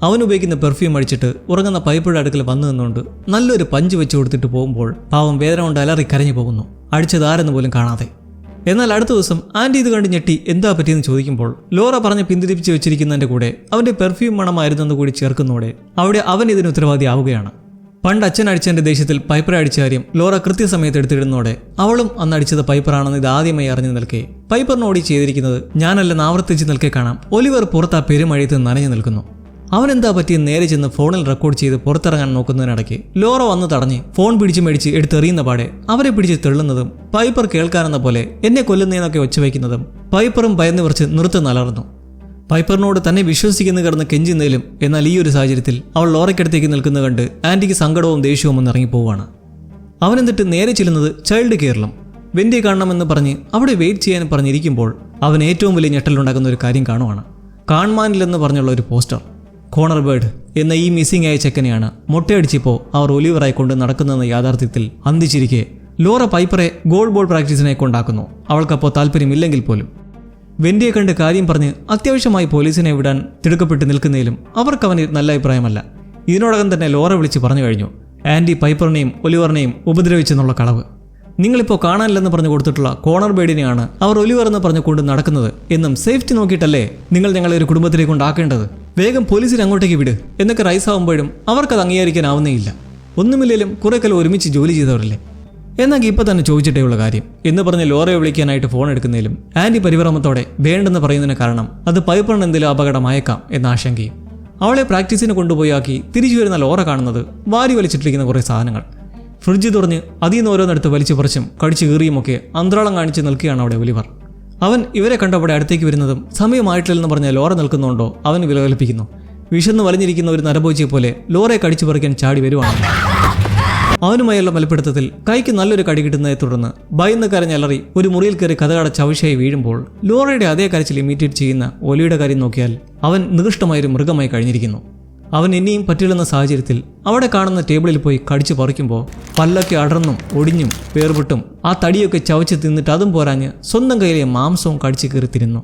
അവൻ ഉപയോഗിക്കുന്ന പെർഫ്യൂം അടിച്ചിട്ട് ഉറങ്ങുന്ന പൈപ്പയുടെ അടുക്കൽ വന്നു നിന്നുകൊണ്ട് നല്ലൊരു പഞ്ച് വെച്ച് കൊടുത്തിട്ട് പോകുമ്പോൾ പാവം വേദന കൊണ്ട് അലറി കരഞ്ഞു പോകുന്നു. അടിച്ചത് ആരെന്ന് പോലും കാണാതെ. എന്നാൽ അടുത്ത ദിവസം ആന്റി ഇത് കണ്ട് ഞെട്ടി എന്താ പറ്റിയെന്ന് ചോദിക്കുമ്പോൾ ലോറ പറഞ്ഞ് പിന്തിരിപ്പിച്ച് വെച്ചിരിക്കുന്നതിന്റെ കൂടെ അവന്റെ പെർഫ്യൂം മണമായിരുന്നെന്ന് കൂടി ചേർക്കുന്നതോടെ അവിടെ അവൻ ഇതിന് ഉത്തരവാദിയാവുകയാണ്. പണ്ട് അച്ഛൻ അടിച്ചതിന്റെ ദേഷ്യത്തിൽ പൈപ്പർ അടിച്ച കാര്യം ലോറ കൃത്യസമയത്ത് എടുത്തിടുന്നതോടെ അവളും അന്ന് അടിച്ചത് പൈപ്പറാണെന്ന് ഇത് ആദ്യമായി അറിഞ്ഞു നിൽക്കെ പൈപ്പറിനോടി ചെയ്തിരിക്കുന്നത് ഞാനല്ലെന്ന് ആവർത്തിച്ച് നിൽക്കെ കാണാം. ഒലിവർ പുറത്ത് ആ പെരുമഴയത്ത് നനഞ്ഞു നിൽക്കുന്നു. അവൻ എന്താ പറ്റിയെന്ന് നേരെ ചെന്ന് ഫോണിൽ റെക്കോർഡ് ചെയ്ത് പുറത്തിറങ്ങാൻ നോക്കുന്നതിനിടയ്ക്ക് ലോറ വന്ന് തടഞ്ഞ് ഫോൺ പിടിച്ച് മേടിച്ച് എടുത്തെറിയുന്ന പാടെ അവരെ പിടിച്ച് തെള്ളുന്നതും പൈപ്പർ കേൾക്കാനെന്ന പോലെ എന്നെ കൊല്ലുന്നതെന്നൊക്കെ ഒച്ചവയ്ക്കുന്നതും പൈപ്പറും ഭയന്ന് വിറച്ച് നിർത്ത് നലർന്നു പൈപ്പറിനോട് തന്നെ വിശ്വസിക്കുന്ന കിടന്ന് കെഞ്ചുന്നതിലും എന്നാൽ ഈ ഒരു സാഹചര്യത്തിൽ അവൾ ലോറയ്ക്കടുത്തേക്ക് നിൽക്കുന്ന കണ്ട് ആന്റിക്ക് സങ്കടവും ദേഷ്യവും ഒന്ന് ഇറങ്ങിപ്പോവാണ് അവൻ എന്നിട്ട് നേരെ ചെല്ലുന്നത് ചൈൽഡ് കേരളം വെന്തി കാണണമെന്ന് പറഞ്ഞ് അവിടെ വെയിറ്റ് ചെയ്യാൻ പറഞ്ഞിരിക്കുമ്പോൾ അവൻ ഏറ്റവും വലിയ ഞെട്ടലുണ്ടാക്കുന്ന ഒരു കാര്യം കാണുവാണ്. കാൺമാനിലെന്ന് പറഞ്ഞുള്ള ഒരു പോസ്റ്റർ. കോണർ ബേർഡ് എന്ന ഈ മിസ്സിംഗ് ആയ ചെക്കനെയാണ് മൊട്ടയടിച്ചിപ്പോൾ അവർ ഒലിവറായി കൊണ്ട് നടക്കുന്നതെന്ന യാഥാർത്ഥ്യത്തിൽ അന്തിച്ചിരിക്കെ. ലോറ പൈപ്പറെ ഗോൾ ബോൾ പ്രാക്ടീസിനെ കൊണ്ടാക്കുന്നു. അവൾക്കപ്പോൾ താല്പര്യമില്ലെങ്കിൽ പോലും. വെന്റിയെ കണ്ട് കാര്യം പറഞ്ഞ് അത്യാവശ്യമായി പോലീസിനെ വിടാൻ തിടുക്കപ്പെട്ട് നിൽക്കുന്നതിലും അവർക്ക് അവന് നല്ല അഭിപ്രായമല്ല. ഇതിനോടകം തന്നെ ലോറ വിളിച്ച് പറഞ്ഞു കഴിഞ്ഞു. ആന്റി പൈപ്പറിനെയും ഒലിവറിനെയും ഉപദ്രവിച്ചെന്നുള്ള കളവ്. നിങ്ങളിപ്പോൾ കാണാനില്ലെന്ന് പറഞ്ഞു കൊടുത്തിട്ടുള്ള കോണർ ബേഡിനെയാണ് അവർ ഒലിവർ എന്ന് പറഞ്ഞു കൊണ്ട് നടക്കുന്നത് എന്നും സേഫ്റ്റി നോക്കിയിട്ടല്ലേ നിങ്ങൾ ഞങ്ങളെ ഒരു കുടുംബത്തിലേക്ക് കൊണ്ടാക്കേണ്ടത്? വേഗം പോലീസിനെ അങ്ങോട്ടേക്ക് വിട് എന്നൊക്കെ റൈസ് ആവുമ്പോഴും അവർക്കത് അംഗീകരിക്കാനാവുന്നേയില്ല. ഒന്നുമില്ലേലും കുറെ കാലം ഒരുമിച്ച് ജോലി ചെയ്തവരല്ലേ? എന്നാൽ ഇപ്പം തന്നെ ചോദിച്ചിട്ടേ ഉള്ള കാര്യം. എന്ന് പറഞ്ഞ് ലോറയെ വിളിക്കാനായിട്ട് ഫോൺ എടുക്കുന്നതിലും ആന്റി പരിഭ്രമത്തോടെ വേണ്ടെന്ന് പറയുന്നതിന് കാരണം അത് പൈപ്പറിന് എന്തെങ്കിലും അപകടമായേക്കാം എന്ന ആശങ്കയും. അവളെ പ്രാക്ടീസിന് കൊണ്ടുപോയാക്കി തിരിച്ചു വരുന്ന ലോറ കാണുന്നത് വാരി വലിച്ചിട്ടിരിക്കുന്ന കുറേ സാധനങ്ങൾ. ഫ്രിഡ്ജ് തുറഞ്ഞ് അതിൽ നിന്ന് ഓരോന്നെടുത്ത് വലിച്ചു പറിച്ചും കടിച്ചു കീറിയുമൊക്കെ അന്ത്രാളം കാണിച്ച് നിൽക്കുകയാണ് അവിടെ ഒലിവർ. അവൻ ഇവരെ കണ്ടവിടെ അടുത്തേക്ക് വരുന്നതും സമയമായിട്ടില്ലെന്ന് പറഞ്ഞ ലോറ നിൽക്കുന്നുണ്ടോ? അവൻ വിലകൽപ്പിക്കുന്നു വിശന്ന് വലഞ്ഞിരിക്കുന്ന ഒരു നരഭോജിയെ പോലെ ലോറയെ കടിച്ചു പറിക്കാൻ ചാടി വരുവാണ്. അവനുമായുള്ള മലപ്പിടുത്തത്തിൽ കൈക്ക് നല്ലൊരു കടി കിട്ടുന്നതിനെ തുടർന്ന് ഭയന്ന് കരഞ്ഞലറി ഒരു മുറിയിൽ കയറി കഥകട ചവിശയായി വീഴുമ്പോൾ ലോറയുടെ അതേ കരച്ചിൽ ഇമീറ്റേറ്റ് ചെയ്യുന്ന ഒലിയുടെ കാര്യം നോക്കിയാൽ അവൻ നികൃഷ്ടമായൊരു മൃഗമായി കഴിഞ്ഞിരിക്കുന്നു. അവൻ ഇനിയും പറ്റില്ലെന്ന സാഹചര്യത്തിൽ അവിടെ കാണുന്ന ടേബിളിൽ പോയി കടിച്ചു പറിക്കുമ്പോൾ പല്ലൊക്കെ അടർന്നും ഒടിഞ്ഞും പേർപെട്ടും ആ തടിയൊക്കെ ചവച്ച് തിന്നിട്ട് അതും പോരാഞ്ഞ് സ്വന്തം കയ്യിലെ മാംസവും കടിച്ചു കയറി തിരുന്നു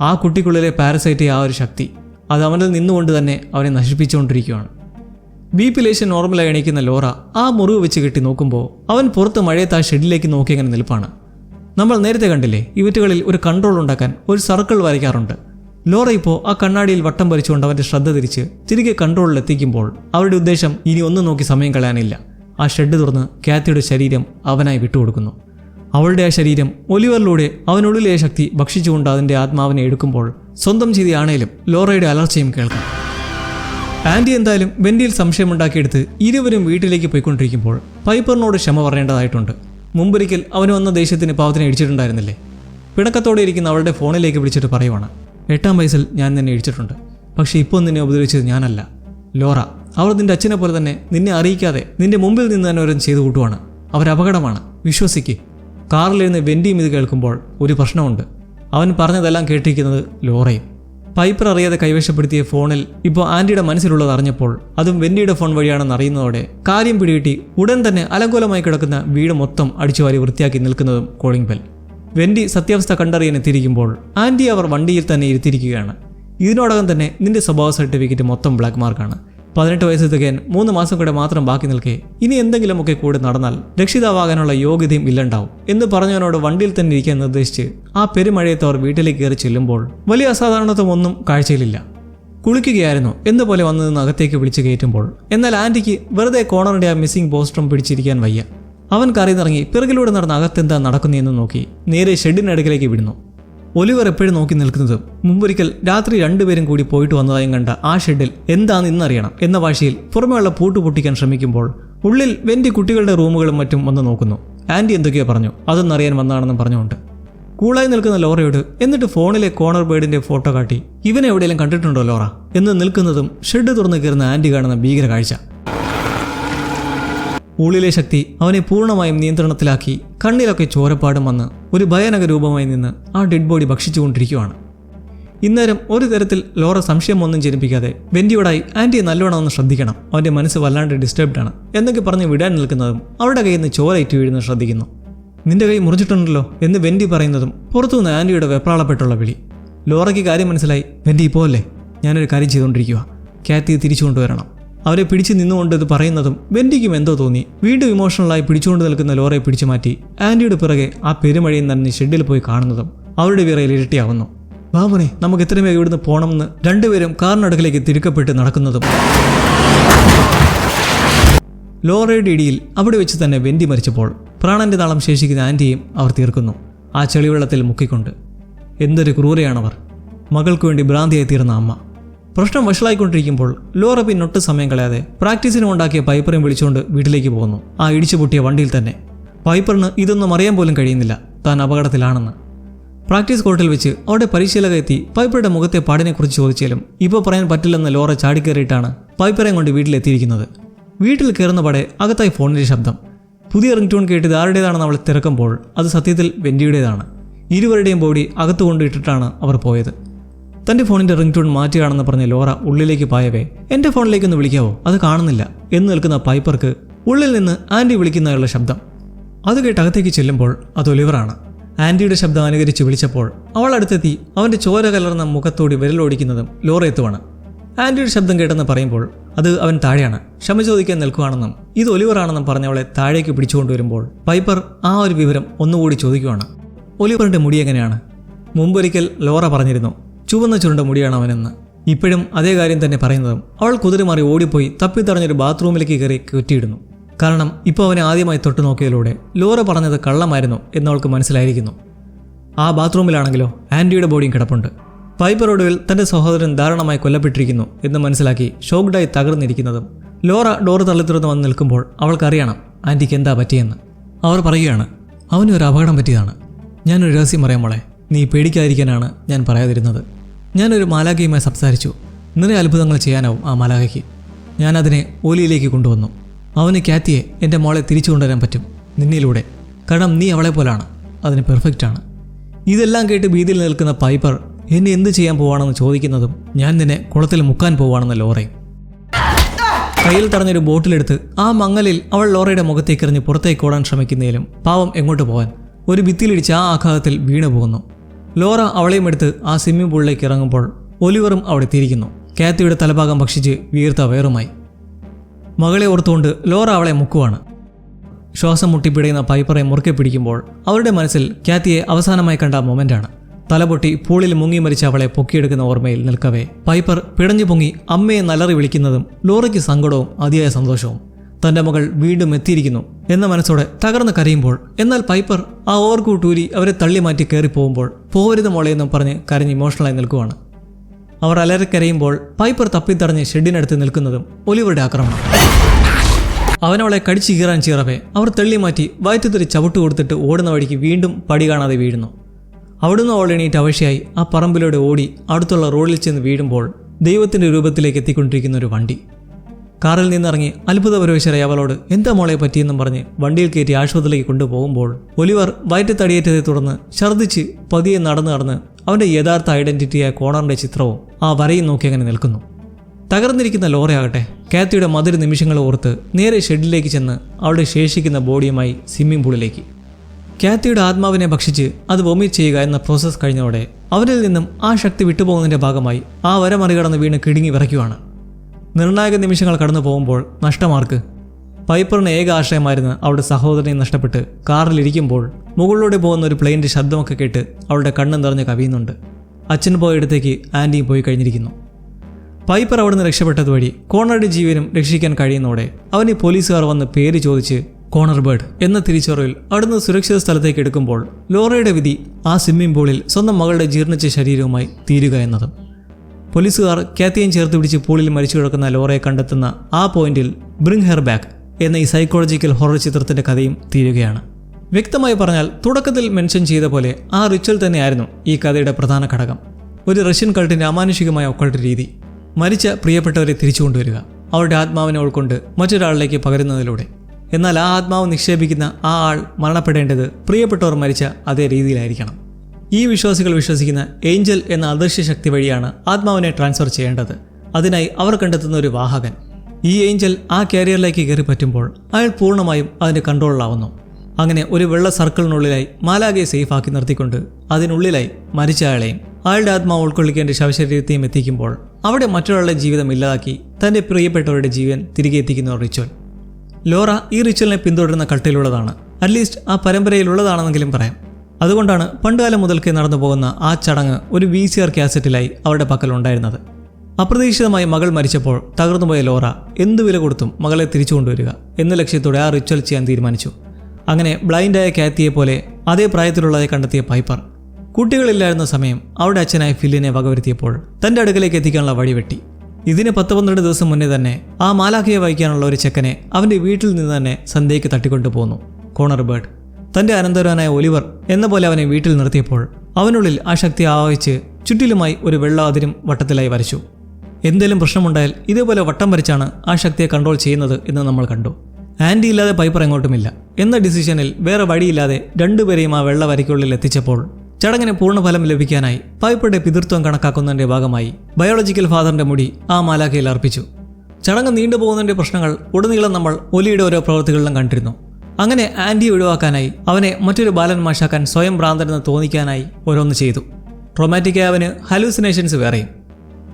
ആ കുട്ടിക്കുള്ളിലെ പാരസൈറ്റ് ആ ഒരു ശക്തി. അത് അവനിൽ നിന്നുകൊണ്ട് തന്നെ അവനെ നശിപ്പിച്ചുകൊണ്ടിരിക്കുകയാണ്. ബി പി ലേശം നോർമലായി എണീക്കുന്ന ലോറ ആ മുറിവ് വെച്ച് കെട്ടി നോക്കുമ്പോൾ അവൻ പുറത്ത് മഴയത്ത് ആ ഷെഡിലേക്ക് നോക്കി അങ്ങനെ നിൽപ്പാണ്. നമ്മൾ നേരത്തെ കണ്ടില്ലേ ഇവറ്റുകളിൽ ഒരു കൺട്രോൾ ഉണ്ടാക്കാൻ ഒരു സർക്കിൾ വരയ്ക്കാറുണ്ട്. ലോറ ഇപ്പോൾ ആ കണ്ണാടിയിൽ വട്ടം വരിച്ചുകൊണ്ട് അവന്റെ ശ്രദ്ധ തിരിച്ച് തിരികെ കൺട്രോളിൽ എത്തിക്കുമ്പോൾ അവരുടെ ഉദ്ദേശം ഇനി ഒന്നും നോക്കി സമയം കളയാനില്ല. ആ ഷെഡ് തുറന്ന് കാത്തിയുടെ ശരീരം അവനായി വിട്ടുകൊടുക്കുന്നു. അവളുടെ ആ ശരീരം ഒലിവറിലൂടെ അവനുള്ളിലെ ശക്തി ഭക്ഷിച്ചുകൊണ്ട് അതിന്റെ ആത്മാവിനെ എടുക്കുമ്പോൾ സ്വന്തം ചെയ്തിയാണേലും ലോറയുടെ അലർച്ചയും കേൾക്കാം. ആന്റി എന്തായാലും വെന്റിയിൽ സംശയമുണ്ടാക്കിയെടുത്ത് ഇരുവരും വീട്ടിലേക്ക് പോയിക്കൊണ്ടിരിക്കുമ്പോൾ പൈപ്പറിനോട് ക്ഷമ പറയേണ്ടതായിട്ടുണ്ട്. മുമ്പൊരിക്കൽ അവന് വന്ന ദേഷ്യത്തിന് പാവത്തിനെ ഇടിച്ചിട്ടുണ്ടായിരുന്നില്ലേ? പിണക്കത്തോടെ ഇരിക്കുന്ന അവളുടെ ഫോണിലേക്ക് വിളിച്ചിട്ട് പറയുവാണ്. എട്ടാം വയസ്സിൽ ഞാൻ നിന്നെ ഇടിച്ചിട്ടുണ്ട്. പക്ഷേ ഇപ്പോൾ നിന്നെ ഉപദ്രവിച്ചത് ഞാനല്ല. ലോറ അവർ നിന്റെ അച്ഛനെ പോലെ തന്നെ നിന്നെ അറിയിക്കാതെ നിന്റെ മുമ്പിൽ നിന്ന് തന്നെ ഓരോ ചെയ്തു കൂട്ടുവാണ്. അവരപകടമാണ് വിശ്വസിക്ക്. കാറിലിരുന്ന് വെൻഡിയും ഇത് കേൾക്കുമ്പോൾ ഒരു പ്രശ്നമുണ്ട്. അവൻ പറഞ്ഞതെല്ലാം കേട്ടിരിക്കുന്നത് ലോറയും. പൈപ്പർ അറിയാതെ കൈവശപ്പെടുത്തിയ ഫോണിൽ ഇപ്പോൾ ആന്റിയുടെ മനസ്സിലുള്ളത് അറിഞ്ഞപ്പോൾ അതും വെൻഡിയുടെ ഫോൺ വഴിയാണെന്ന് അറിയുന്നതോടെ കാര്യം പിടികിട്ടി ഉടൻ തന്നെ അലങ്കോലമായി കിടക്കുന്ന വീട് മൊത്തം അടിച്ചുവാരി വൃത്തിയാക്കി നിൽക്കുന്നതും കോളിംഗ് ബെൽ വെന്റി സത്യാവസ്ഥ കണ്ടറിയാൻ എത്തിയിരിക്കുമ്പോൾ ആന്റി അവർ വണ്ടിയിൽ തന്നെ ഇരുത്തിയിരിക്കുകയാണ്. ഇതിനോടകം തന്നെ നിന്റെ സ്വഭാവ സർട്ടിഫിക്കറ്റ് മൊത്തം ബ്ലാക്ക് മാർക്കാണ് പതിനെട്ട് വയസ്സ് തികയാൻ മൂന്ന് മാസം കൂടെ മാത്രം ബാക്കി നിൽക്കെ. ഇനി എന്തെങ്കിലുമൊക്കെ കൂടെ നടന്നാൽ രക്ഷിതാവാകാനുള്ള യോഗ്യതയും ഇല്ലണ്ടാവും എന്ന് പറഞ്ഞവനോട് വണ്ടിയിൽ തന്നെ ഇരിക്കാൻ നിർദ്ദേശിച്ച് ആ പെരുമഴയത്ത് അവർ വീട്ടിലേക്ക് കയറി ചെല്ലുമ്പോൾ വലിയ അസാധാരണത്വം ഒന്നും കാഴ്ചയിലില്ല. കുളിക്കുകയായിരുന്നു എന്നപോലെ പോലെ വന്നു അകത്തേക്ക് വിളിച്ചു കയറ്റുമ്പോൾ എന്നാൽ ആന്റിക്ക് വെറുതെ കോണറിന്റെ ആ മിസ്സിംഗ് പോസ്റ്ററും പിടിച്ചിരിക്കാൻ വയ്യ. അവൻ കറിയിറങ്ങി പിറകിലൂടെ നടന്ന അകത്തെന്താ നടക്കുന്നതെന്ന് നോക്കി നേരെ ഷെഡിനടുക്കിലേക്ക് വിടുന്നു. ഒലിവർ എപ്പോഴും നോക്കി നിൽക്കുന്നത് മുമ്പൊരിക്കൽ രാത്രി രണ്ടുപേരും കൂടി പോയിട്ട് വന്നതായും കണ്ട ആ ഷെഡിൽ എന്താന്ന് ഇന്നറിയണം എന്ന ഭാഷയിൽ പുറമെയുള്ള പൂട്ട് പൊട്ടിക്കാൻ ശ്രമിക്കുമ്പോൾ ഉള്ളിൽ വെന്റി കുട്ടികളുടെ റൂമുകളും മറ്റും വന്ന് നോക്കുന്നു. ആന്റി എന്തൊക്കെയോ പറഞ്ഞു. അതൊന്നറിയാൻ വന്നതാണെന്നും പറഞ്ഞുകൊണ്ട്. കൂളായി നിൽക്കുന്ന ലോറയോട് എന്നിട്ട് ഫോണിലെ കോണർ ബേഡിന്റെ ഫോട്ടോ കാട്ടി ഇവനെ എവിടെയെങ്കിലും കണ്ടിട്ടുണ്ടോ ലോറ? എന്ന് നിൽക്കുന്നതും ഷെഡ് തുറന്നു കയറുന്ന ആന്റി കാണുന്ന ഭീകര കാഴ്ച ഉള്ളിലെ ശക്തി അവനെ പൂർണമായും നിയന്ത്രണത്തിലാക്കി കണ്ണിലൊക്കെ ചോരപ്പാടും വന്ന് ഒരു ഭയാനക രൂപമായി നിന്ന് ആ ഡെഡ് ബോഡി ഭക്ഷിച്ചുകൊണ്ടിരിക്കുകയാണ് ഇന്നേരം ഒരു തരത്തിൽ ലോറ സംശയമൊന്നും ജനിപ്പിക്കാതെ വെന്റിയോടായി ആന്റിയെ നല്ലവണ്ണം ഒന്ന് ശ്രദ്ധിക്കണം. അവന്റെ മനസ്സ് വല്ലാണ്ട് ഡിസ്റ്റർബ്ഡ് ആണ്. എന്നൊക്കെ പറഞ്ഞ് വിടാൻ നിൽക്കുന്നതും അവരുടെ കയ്യിൽ നിന്ന് ചോരയിട്ട് വീഴുന്നത് ശ്രദ്ധിക്കുന്നു. നിന്റെ കൈ മുറിച്ചിട്ടുണ്ടല്ലോ എന്ന് വെന്റി പറയുന്നതും പുറത്തുനിന്ന് ആന്റിയുടെ വെപ്രാളപ്പെട്ടുള്ള വിളി. ലോറയ്ക്ക് കാര്യം മനസ്സിലായി വെന്റി ഇപ്പോൾ അല്ലേ? ഞാനൊരു കാര്യം ചെയ്തുകൊണ്ടിരിക്കുക കാത്തി തിരിച്ചു കൊണ്ടുവരണം. അവരെ പിടിച്ചു നിന്നുകൊണ്ട് ഇത് പറയുന്നതും വെൻഡിക്കും എന്തോ തോന്നി. വീണ്ടും ഇമോഷണലായി പിടിച്ചുകൊണ്ട് നിൽക്കുന്ന ലോറയെ പിടിച്ചു മാറ്റി. ആന്റിയുടെ പിറകെ ആ പെരുമഴയും നനഞ്ഞ് ഷെഡിൽ പോയി കാണുന്നതും അവരുടെ വിറയിൽ ഇരട്ടിയാവുന്നു. ബാബുനെ നമുക്ക് എത്രയും വേഗം ഇവിടുന്ന് പോകണമെന്ന് രണ്ടുപേരും കാറിനടുക്കിലേക്ക് തിരുക്കപ്പെട്ട് നടക്കുന്നതും. ലോറയുടെ ഇടിയിൽ അവിടെ വെച്ച് തന്നെ വെന്തി മരിച്ചപ്പോൾ പ്രാണന്റെ താളം ശേഷിക്കുന്ന ആന്റിയും അവർ തീർക്കുന്നു. ആ ചെളിവെള്ളത്തിൽ മുക്കിക്കൊണ്ട്. എന്തൊരു ക്രൂരയാണവർ. മകൾക്ക് വേണ്ടി ഭ്രാന്തിയായി തീർന്ന അമ്മ. പ്രശ്നം വഷളായിക്കൊണ്ടിരിക്കുമ്പോൾ ലോറ പിന്നൊട്ട് സമയം കളയാതെ പ്രാക്ടീസിന് ഉണ്ടാക്കിയ പൈപ്പറിനെ വിളിച്ചുകൊണ്ട് വീട്ടിലേക്ക് പോകുന്നു. ആ ഇടിച്ചു പൊട്ടിയ വണ്ടിയിൽ തന്നെ. പൈപ്പറിന് ഇതൊന്നും അറിയാൻ പോലും കഴിയുന്നില്ല. താൻ അപകടത്തിലാണെന്ന്. പ്രാക്ടീസ് കോർട്ടിൽ വെച്ച് അവിടെ പരിശീലക എത്തി പൈപ്പറുടെ മുഖത്തെ പാടിനെക്കുറിച്ച് ചോദിച്ചാലും ഇപ്പോൾ പറയാൻ പറ്റില്ലെന്ന് ലോറ ചാടിക്കേറിയിട്ടാണ് പൈപ്പറേയും കൊണ്ട് വീട്ടിലെത്തിയിരിക്കുന്നത്. വീട്ടിൽ കയറുന്ന പടെ അകത്തായി ഫോണിന്റെ ശബ്ദം. പുതിയ റിംഗ് ടൂൺ കേട്ടത് ആരുടേതാണെന്ന് അവൾ തിരക്കുമ്പോൾ അത് സത്യത്തിൽ വെൻഡിയുടേതാണ് ഇരുവരുടെയും ബോഡി അകത്തു കൊണ്ടിട്ടിട്ടാണ് അവർ പോയത്. തന്റെ ഫോണിന്റെ റിംഗ് ടൂൺ മാറ്റുകയാണെന്ന് പറഞ്ഞ ലോറ ഉള്ളിലേക്ക് പായവേ ഫോണിലേക്ക് ഒന്ന് വിളിക്കാവോ? അത് കാണുന്നില്ല എന്ന് നിൽക്കുന്ന പൈപ്പർക്ക് ഉള്ളിൽ നിന്ന് ആന്റി വിളിക്കുന്നതിനുള്ള ശബ്ദം. അത് കേട്ട് അകത്തേക്ക് ചെല്ലുമ്പോൾ അത് ഒലിവറാണ്. ആന്റിയുടെ ശബ്ദം അനുകരിച്ച് വിളിച്ചപ്പോൾ അവൾ അടുത്തെത്തി അവന്റെ ചോര കലർന്ന മുഖത്തോടി വിരലോടിക്കുന്നതും ലോറ എത്തുവാണ്. ആന്റിയുടെ ശബ്ദം കേട്ടെന്ന് പറയുമ്പോൾ അത് അവൻ താഴെയാണ്. ക്ഷമ ചോദിക്കാൻ നിൽക്കുകയാണെന്നും ഇത് ഒലിവറാണെന്നും പറഞ്ഞവളെ താഴേക്ക് പിടിച്ചുകൊണ്ടുവരുമ്പോൾ പൈപ്പർ ആ ഒരു വിവരം ഒന്നുകൂടി ചോദിക്കുവാണ്. ഒലിവറിന്റെ മുടി എങ്ങനെയാണ്? മുമ്പൊരിക്കൽ ലോറ പറഞ്ഞിരുന്നു ചുവന്ന ചുരുണ്ട മുടിയാണ് അവനെന്ന്. ഇപ്പോഴും അതേ കാര്യം തന്നെ പറയുന്നതും അവൾ കുതിരമാറി ഓടിപ്പോയി തപ്പിത്തടഞ്ഞൊരു ബാത്റൂമിലേക്ക് കയറി കുറ്റിയിടുന്നു കാരണം ഇപ്പോൾ അവനെ ആദ്യമായി തൊട്ടു നോക്കിയതിലൂടെ ലോറ പറഞ്ഞത് കള്ളമായിരുന്നു എന്നവൾക്ക് മനസ്സിലായിരിക്കുന്നു. ആ ബാത്റൂമിലാണെങ്കിലോ ആന്റിയുടെ ബോഡിയും കിടപ്പുണ്ട്. പൈപ്പർ ഒടുവിൽ തന്റെ സഹോദരൻ ധാരണമായി കൊല്ലപ്പെട്ടിരിക്കുന്നു എന്ന് മനസ്സിലാക്കി ഷോക്ഡായി തകർന്നിരിക്കുന്നതും ലോറ ഡോറ് തള്ളിത്തുറന്ന് വന്ന് നിൽക്കുമ്പോൾ അവൾക്കറിയണം ആന്റിക്ക് എന്താ പറ്റിയെന്ന്. അവർ പറയുകയാണ് അവനൊരു അപകടം പറ്റിയതാണ്. ഞാനൊരു രഹസ്യം പറയാം മോളെ. നീ പേടിക്കാതിരിക്കാനാണ് ഞാൻ പറയാതിരുന്നത്. ഞാനൊരു മാലാഖയുമായി സംസാരിച്ചു. നിറയെ അത്ഭുതങ്ങൾ ചെയ്യാനാവും ആ മാലാഖയ്ക്ക്. ഞാനതിനെ ഓലിയിലേക്ക് കൊണ്ടുവന്നു. അവന് കാത്തിയെ എന്റെ മോളെ തിരിച്ചു കൊണ്ടുവരാൻ പറ്റും. നിന്നിലൂടെ. കാരണം നീ അവളെ പോലാണ്. അതിന് പെർഫെക്റ്റ് ആണ്. ഇതെല്ലാം കേട്ട് ഭീതിയിൽ നിൽക്കുന്ന പൈപ്പർ എന്നെ എന്ത് ചെയ്യാൻ പോവാണെന്ന് ചോദിക്കുന്നതും ഞാൻ നിന്നെ കുളത്തിൽ മുക്കാൻ പോവാണെന്ന് ലോറയും. കയ്യിൽ തടഞ്ഞൊരു ബോട്ടിലെടുത്ത് ആ മങ്ങലിൽ അവൾ ലോറയുടെ മുഖത്തേക്ക് എറിഞ്ഞ് പുറത്തേക്ക് ഓടാൻ ശ്രമിക്കുന്നതിലും പാവം എങ്ങോട്ട് പോകാൻ ഒരു ഭിത്തിയിലിടിച്ച് ആ ആഘാതത്തിൽ വീണു പോകുന്നു ലോറ അവളെയും എടുത്ത് ആ സ്വിമ്മിംഗ് പൂളിലേക്ക് ഇറങ്ങുമ്പോൾ ഒലിവറും അവിടെ തിരിക്കുന്നു കാത്തിയുടെ തലഭാഗം ഭക്ഷിച്ച് വീർത്ത വയറുമായി. മകളെ ഓർത്തുകൊണ്ട് ലോറ അവളെ മുക്കുവാണ്. ശ്വാസം മുട്ടിപ്പിടയുന്ന പൈപ്പറെ മുറുക്കെ പിടിക്കുമ്പോൾ അവരുടെ മനസ്സിൽ കാത്തിയെ അവസാനമായി കണ്ട മൊമെന്റാണ്. തലപൊട്ടി പൂളിൽ മുങ്ങി മരിച്ച അവളെ പൊക്കിയെടുക്കുന്ന ഓർമ്മയിൽ നിൽക്കവേ. പൈപ്പർ പിടഞ്ഞു പൊങ്ങി അമ്മയെ നലറി വിളിക്കുന്നതും ലോറയ്ക്ക് സങ്കടവും അതിയായ സന്തോഷവും. തന്റെ മകൾ വീണ്ടും എത്തിയിരിക്കുന്നു എന്ന മനസ്സോടെ തകർന്ന് കരയുമ്പോൾ എന്നാൽ പൈപ്പർ ആ ഓർക്കൂട്ടൂരി അവരെ തള്ളി മാറ്റി കയറിപ്പോകുമ്പോൾ പോവരുത് മോളെന്നും പറഞ്ഞ് കരഞ്ഞ് ഇമോഷണലായി നിൽക്കുവാണ്. അവർ അലറിക്കരയുമ്പോൾ പൈപ്പർ തപ്പിത്തടഞ്ഞ് ഷെഡിനടുത്ത് നിൽക്കുന്നതും ഒലിവറുടെ ആക്രമണം. അവനവളെ കടിച്ചു കീറാൻ ചീറവേ അവർ തള്ളി മാറ്റി വയറ്റുതിരി ചവിട്ട് കൊടുത്തിട്ട് ഓടുന്ന വഴിക്ക് വീണ്ടും പടി കാണാതെ വീഴുന്നു. അവിടുന്ന് അവൾ എണീറ്റ് അവശയായി ആ പറമ്പിലൂടെ ഓടി അടുത്തുള്ള റോഡിൽ ചെന്ന് വീഴുമ്പോൾ ദൈവത്തിന്റെ രൂപത്തിലേക്ക് എത്തിക്കൊണ്ടിരിക്കുന്ന ഒരു വണ്ടി. കാറിൽ നിന്നിറങ്ങി അത്ഭുതപരവശരായി അവളോട് എന്താ മോളെ പറ്റിയെന്നും പറഞ്ഞ് വണ്ടിയിൽ കയറ്റി ആശുപത്രിയിലേക്ക് കൊണ്ടുപോകുമ്പോൾ ഒലിവർ വയറ്റ് തടിയേറ്റതെ തുടർന്ന് ഛർദ്ദിച്ച് പതിയെ നടന്നു നടന്ന് അവന്റെ യഥാർത്ഥ ഐഡന്റിറ്റിയായ കോണറിന്റെ ചിത്രവും ആ വരയും നോക്കി അങ്ങനെ നിൽക്കുന്നു. തകർന്നിരിക്കുന്ന ലോറയാകട്ടെ കാത്തിയുടെ മധുര നിമിഷങ്ങൾ ഓർത്ത് നേരെ ഷെഡിലേക്ക് ചെന്ന് അവളുടെ ശേഷിക്കുന്ന ബോഡിയുമായി സ്വിമ്മിംഗ് പൂളിലേക്ക്. കാത്തിയുടെ ആത്മാവിനെ ഭക്ഷിച്ച് അത് വൊമിറ്റ് ചെയ്യുക എന്ന പ്രോസസ്സ് കഴിഞ്ഞതോടെ അവരിൽ നിന്നും ആ ശക്തി വിട്ടുപോകുന്നതിന്റെ ഭാഗമായി ആ വര മറികടന്ന് വീണ് കിടുങ്ങി വിറയ്ക്കുവാണ് നിർണായക നിമിഷങ്ങൾ കടന്നു പോകുമ്പോൾ നഷ്ടമാർക്ക്? പൈപ്പറിന് ഏക ആശ്രയമായിരുന്ന അവളുടെ സഹോദരനെ നഷ്ടപ്പെട്ട് കാറിലിരിക്കുമ്പോൾ മുകളിലൂടെ പോകുന്ന ഒരു പ്ലെയിന്റെ ശബ്ദമൊക്കെ കേട്ട് അവളുടെ കണ്ണും നിറഞ്ഞ് കവിയുന്നുണ്ട്. അച്ഛൻ പോയിടത്തേക്ക് ആന്റിയും പോയി കഴിഞ്ഞിരിക്കുന്നു. പൈപ്പർ അവിടുന്ന് രക്ഷപ്പെട്ടത് വഴി കോണറുടെ ജീവനും രക്ഷിക്കാൻ കഴിയുന്നതോടെ അവന് പോലീസുകാർ വന്ന് പേര് ചോദിച്ച് കോണർ ബേർഡ് എന്ന തിരിച്ചറിവിൽ അവിടുന്ന് സുരക്ഷിത സ്ഥലത്തേക്ക് എടുക്കുമ്പോൾ ലോറയുടെ വിധി ആ സ്വിമ്മിംഗ് പൂളിൽ സ്വന്തം മകളുടെ ജീർണിച്ച ശരീരവുമായി തീരുക എന്നതും പോലീസുകാർ കാത്തിയും ചേർത്ത് പിടിച്ച് പൂളിൽ മരിച്ചു കിടക്കുന്ന ലോറയെ കണ്ടെത്തുന്ന ആ പോയിന്റിൽ ബ്രിങ് ഹെർ ബാക്ക് എന്ന ഈ സൈക്കോളജിക്കൽ ഹൊറർ ചിത്രത്തിന്റെ കഥയും തീരുകയാണ്. വ്യക്തമായി പറഞ്ഞാൽ തുടക്കത്തിൽ മെൻഷൻ ചെയ്ത പോലെ ആ റിച്വൽ തന്നെയായിരുന്നു ഈ കഥയുടെ പ്രധാന ഘടകം. ഒരു റഷ്യൻ കൾട്ടിന്റെ അമാനുഷികമായ ഒക്കൾട്ട് രീതി. മരിച്ച പ്രിയപ്പെട്ടവരെ തിരിച്ചു കൊണ്ടുവരിക അവരുടെ ആത്മാവിനെ ഉൾക്കൊണ്ട് മറ്റൊരാളിലേക്ക് പകരുന്നതിലൂടെ. എന്നാൽ ആ ആത്മാവ് നിക്ഷേപിക്കുന്ന ആ ആൾ മരണപ്പെടേണ്ടത് പ്രിയപ്പെട്ടവർ മരിച്ച അതേ രീതിയിലായിരിക്കണം. ഈ വിശ്വാസികൾ വിശ്വസിക്കുന്ന ഏഞ്ചൽ എന്ന അദൃശ്യ ശക്തി വഴിയാണ് ആത്മാവിനെ ട്രാൻസ്ഫർ ചെയ്യേണ്ടത്. അതിനായി അവർ കണ്ടെത്തുന്ന ഒരു വാഹകൻ. ഈ ഏഞ്ചൽ ആ കാരിയറിലേക്ക് കയറി പറ്റുമ്പോൾ അയാൾ പൂർണമായും അതിന്റെ കൺട്രോളിലാവുന്നു. അങ്ങനെ ഒരു വെള്ള സർക്കിളിനുള്ളിലായി മാലാഗയെ സേഫാക്കി നിർത്തിക്കൊണ്ട് അതിനുള്ളിലായി മരിച്ച അയാളെയും അയാളുടെ ആത്മാവ് ഉൾക്കൊള്ളിക്കേണ്ട ശവശരീരത്തെയും എത്തിക്കുമ്പോൾ അവിടെ മറ്റൊരാളുടെ ജീവിതം ഇല്ലാതാക്കി തന്റെ പ്രിയപ്പെട്ടവരുടെ ജീവൻ തിരികെ എത്തിക്കുന്ന റിച്വൽ. ലോറ ഈ റിച്വലിനെ പിന്തുടരുന്ന കട്ടിലുള്ളതാണ്. അറ്റ്ലീസ്റ്റ് ആ പരമ്പരയിലുള്ളതാണെന്നെങ്കിലും പറയാം. അതുകൊണ്ടാണ് പണ്ടുകാലം മുതൽക്കേ നടന്നു പോകുന്ന ആ ചടങ്ങ് ഒരു വി സി ആർ കാസറ്റിലായി അവരുടെ പക്കലുണ്ടായിരുന്നത്. അപ്രതീക്ഷിതമായി മകൾ മരിച്ചപ്പോൾ തകർന്നുപോയ ലോറ എന്തു വില കൊടുത്തും മകളെ തിരിച്ചു കൊണ്ടുവരിക എന്ന ലക്ഷ്യത്തോടെ ആ റിച്വൽ ചെയ്യാൻ തീരുമാനിച്ചു. അങ്ങനെ ബ്ലൈൻഡായ കാത്തിയെ പോലെ അതേ പ്രായത്തിലുള്ളതെ കണ്ടെത്തിയ പൈപ്പർ. കുട്ടികളില്ലായിരുന്ന സമയം അവരുടെ അച്ഛനായ ഫില്ലിനെ വകവരുത്തിയപ്പോൾ തന്റെ അടുക്കലേക്ക് എത്തിക്കാനുള്ള വഴി വെട്ടി. ഇതിന് പത്ത് പന്ത്രണ്ട് ദിവസം മുന്നേ തന്നെ ആ മാലാഖയെ വഹിക്കാനുള്ള ഒരു ചെക്കനെ അവന്റെ വീട്ടിൽ നിന്ന് തന്നെ സന്ധ്യയ്ക്ക് തട്ടിക്കൊണ്ടു പോന്നു കോണർ ബേർഡ്. തന്റെ അനന്തരവനായ ഒലിവർ എന്ന പോലെ അവനെ വീട്ടിൽ നിർത്തിയപ്പോൾ അവനുള്ളിൽ ആ ശക്തി ആവഹിച്ച് ചുറ്റിലുമായി ഒരു വെള്ള അതിരും വട്ടത്തിലായി വരച്ചു. എന്തെങ്കിലും പ്രശ്നമുണ്ടായാൽ ഇതേപോലെ വട്ടം വരച്ചാണ് ആ ശക്തിയെ കൺട്രോൾ ചെയ്യുന്നത് എന്ന് നമ്മൾ കണ്ടു. ആൻഡി ഇല്ലാതെ പൈപ്പർ എങ്ങോട്ടുമില്ല. എന്ന ഡിസിഷനിൽ വേറെ വഴിയില്ലാതെ രണ്ടുപേരെയും ആ വെള്ള വരയ്ക്കുള്ളിൽ എത്തിച്ചപ്പോൾ ചടങ്ങിന് പൂർണഫലം ലഭിക്കാനായി പൈപ്പറുടെ പിതൃത്വം കണക്കാക്കുന്നതിന്റെ ഭാഗമായി ബയോളജിക്കൽ ഫാദറിന്റെ മുടി ആ മാലാഖയിൽ അർപ്പിച്ചു. ചടങ്ങ് നീണ്ടുപോകുന്നതിന്റെ പ്രശ്നങ്ങൾ ഉടനീളം നമ്മൾ ഒലിയുടെ ഓരോ പ്രവൃത്തികളിലും കണ്ടിരുന്നു. അങ്ങനെ ആന്റി ഒഴിവാക്കാനായി അവനെ മറ്റൊരു ബാലൻ മാഷാക്കാൻ സ്വയം ഭ്രാന്തനെന്ന് തോന്നിക്കാനായി ഓരോന്ന് ചെയ്തു. ട്രോമാറ്റിക്കായ അവന് ഹലൂസിനേഷൻസ് വേറെയും.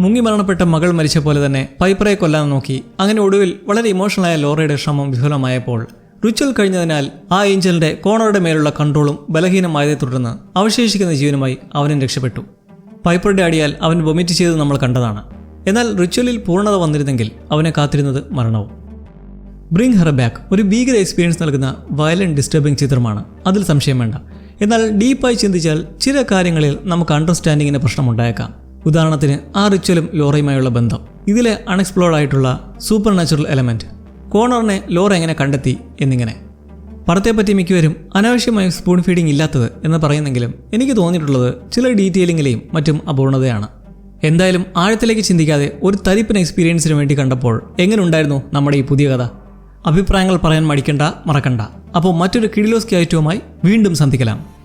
മുങ്ങി മരണപ്പെട്ട മകൾ മരിച്ച പോലെ തന്നെ പൈപ്പറെ കൊല്ലാൻ നോക്കി. അങ്ങനെ ഒടുവിൽ വളരെ ഇമോഷണലായ ലോറയുടെ ശ്രമം വിഫലമായപ്പോൾ റിച്വൽ കഴിഞ്ഞതിനാൽ ആ ഏഞ്ചലിന്റെ കോണറുടെ മേലുള്ള കൺട്രോളും ബലഹീനമായതെ തുടർന്ന് അവശേഷിക്കുന്ന ജീവനുമായി അവനും രക്ഷപ്പെട്ടു. പൈപ്പറുടെ അടിയാൽ അവൻ വൊമിറ്റ് ചെയ്തത് നമ്മൾ കണ്ടതാണ്. എന്നാൽ റിച്വലിൽ പൂർണത വന്നിരുന്നെങ്കിൽ അവനെ കാത്തിരുന്നത് മരണവും. ബ്രിങ് ഹെർ ബാക്ക് ഒരു ഭീകര എക്സ്പീരിയൻസ് നൽകുന്ന വയലന്റ് ഡിസ്റ്റർബിംഗ് ചിത്രമാണ്. അതിൽ സംശയം വേണ്ട. എന്നാൽ ഡീപ്പായി ചിന്തിച്ചാൽ ചില കാര്യങ്ങളിൽ നമുക്ക് അണ്ടർസ്റ്റാൻഡിങ്ങിന് പ്രശ്നമുണ്ടായേക്കാം ഉദാഹരണത്തിന് ആ റിച്വലും ലോറയുമായുള്ള ബന്ധം. ഇതിലെ അൺഎക്സ്പ്ലോർഡ് ആയിട്ടുള്ള സൂപ്പർ നാച്ചുറൽ എലമെന്റ് കോണറിനെ ലോറ എങ്ങനെ കണ്ടെത്തി എന്നിങ്ങനെ. പടത്തെപ്പറ്റി മിക്കവരും അനാവശ്യമായും സ്പൂൺ ഫീഡിംഗ് ഇല്ലാത്തത് എന്ന് പറയുന്നെങ്കിലും എനിക്ക് തോന്നിയിട്ടുള്ളത് ചില ഡീറ്റെയിലിങ്ങിലെയും മറ്റും അപൂർണതയാണ്. എന്തായാലും ആഴത്തിലേക്ക് ചിന്തിക്കാതെ ഒരു തരിപ്പിന് എക്സ്പീരിയൻസിന് വേണ്ടി കണ്ടപ്പോൾ എങ്ങനെ ഉണ്ടായിരുന്നു നമ്മുടെ ഈ പുതിയ കഥ? അഭിപ്രായങ്ങൾ പറയാൻ മടിക്കണ്ട മറക്കണ്ട. അപ്പോൾ മറ്റൊരു കിഡിലോസ്കി ഐറ്റവുമായി വീണ്ടും സന്ധിക്കലാം.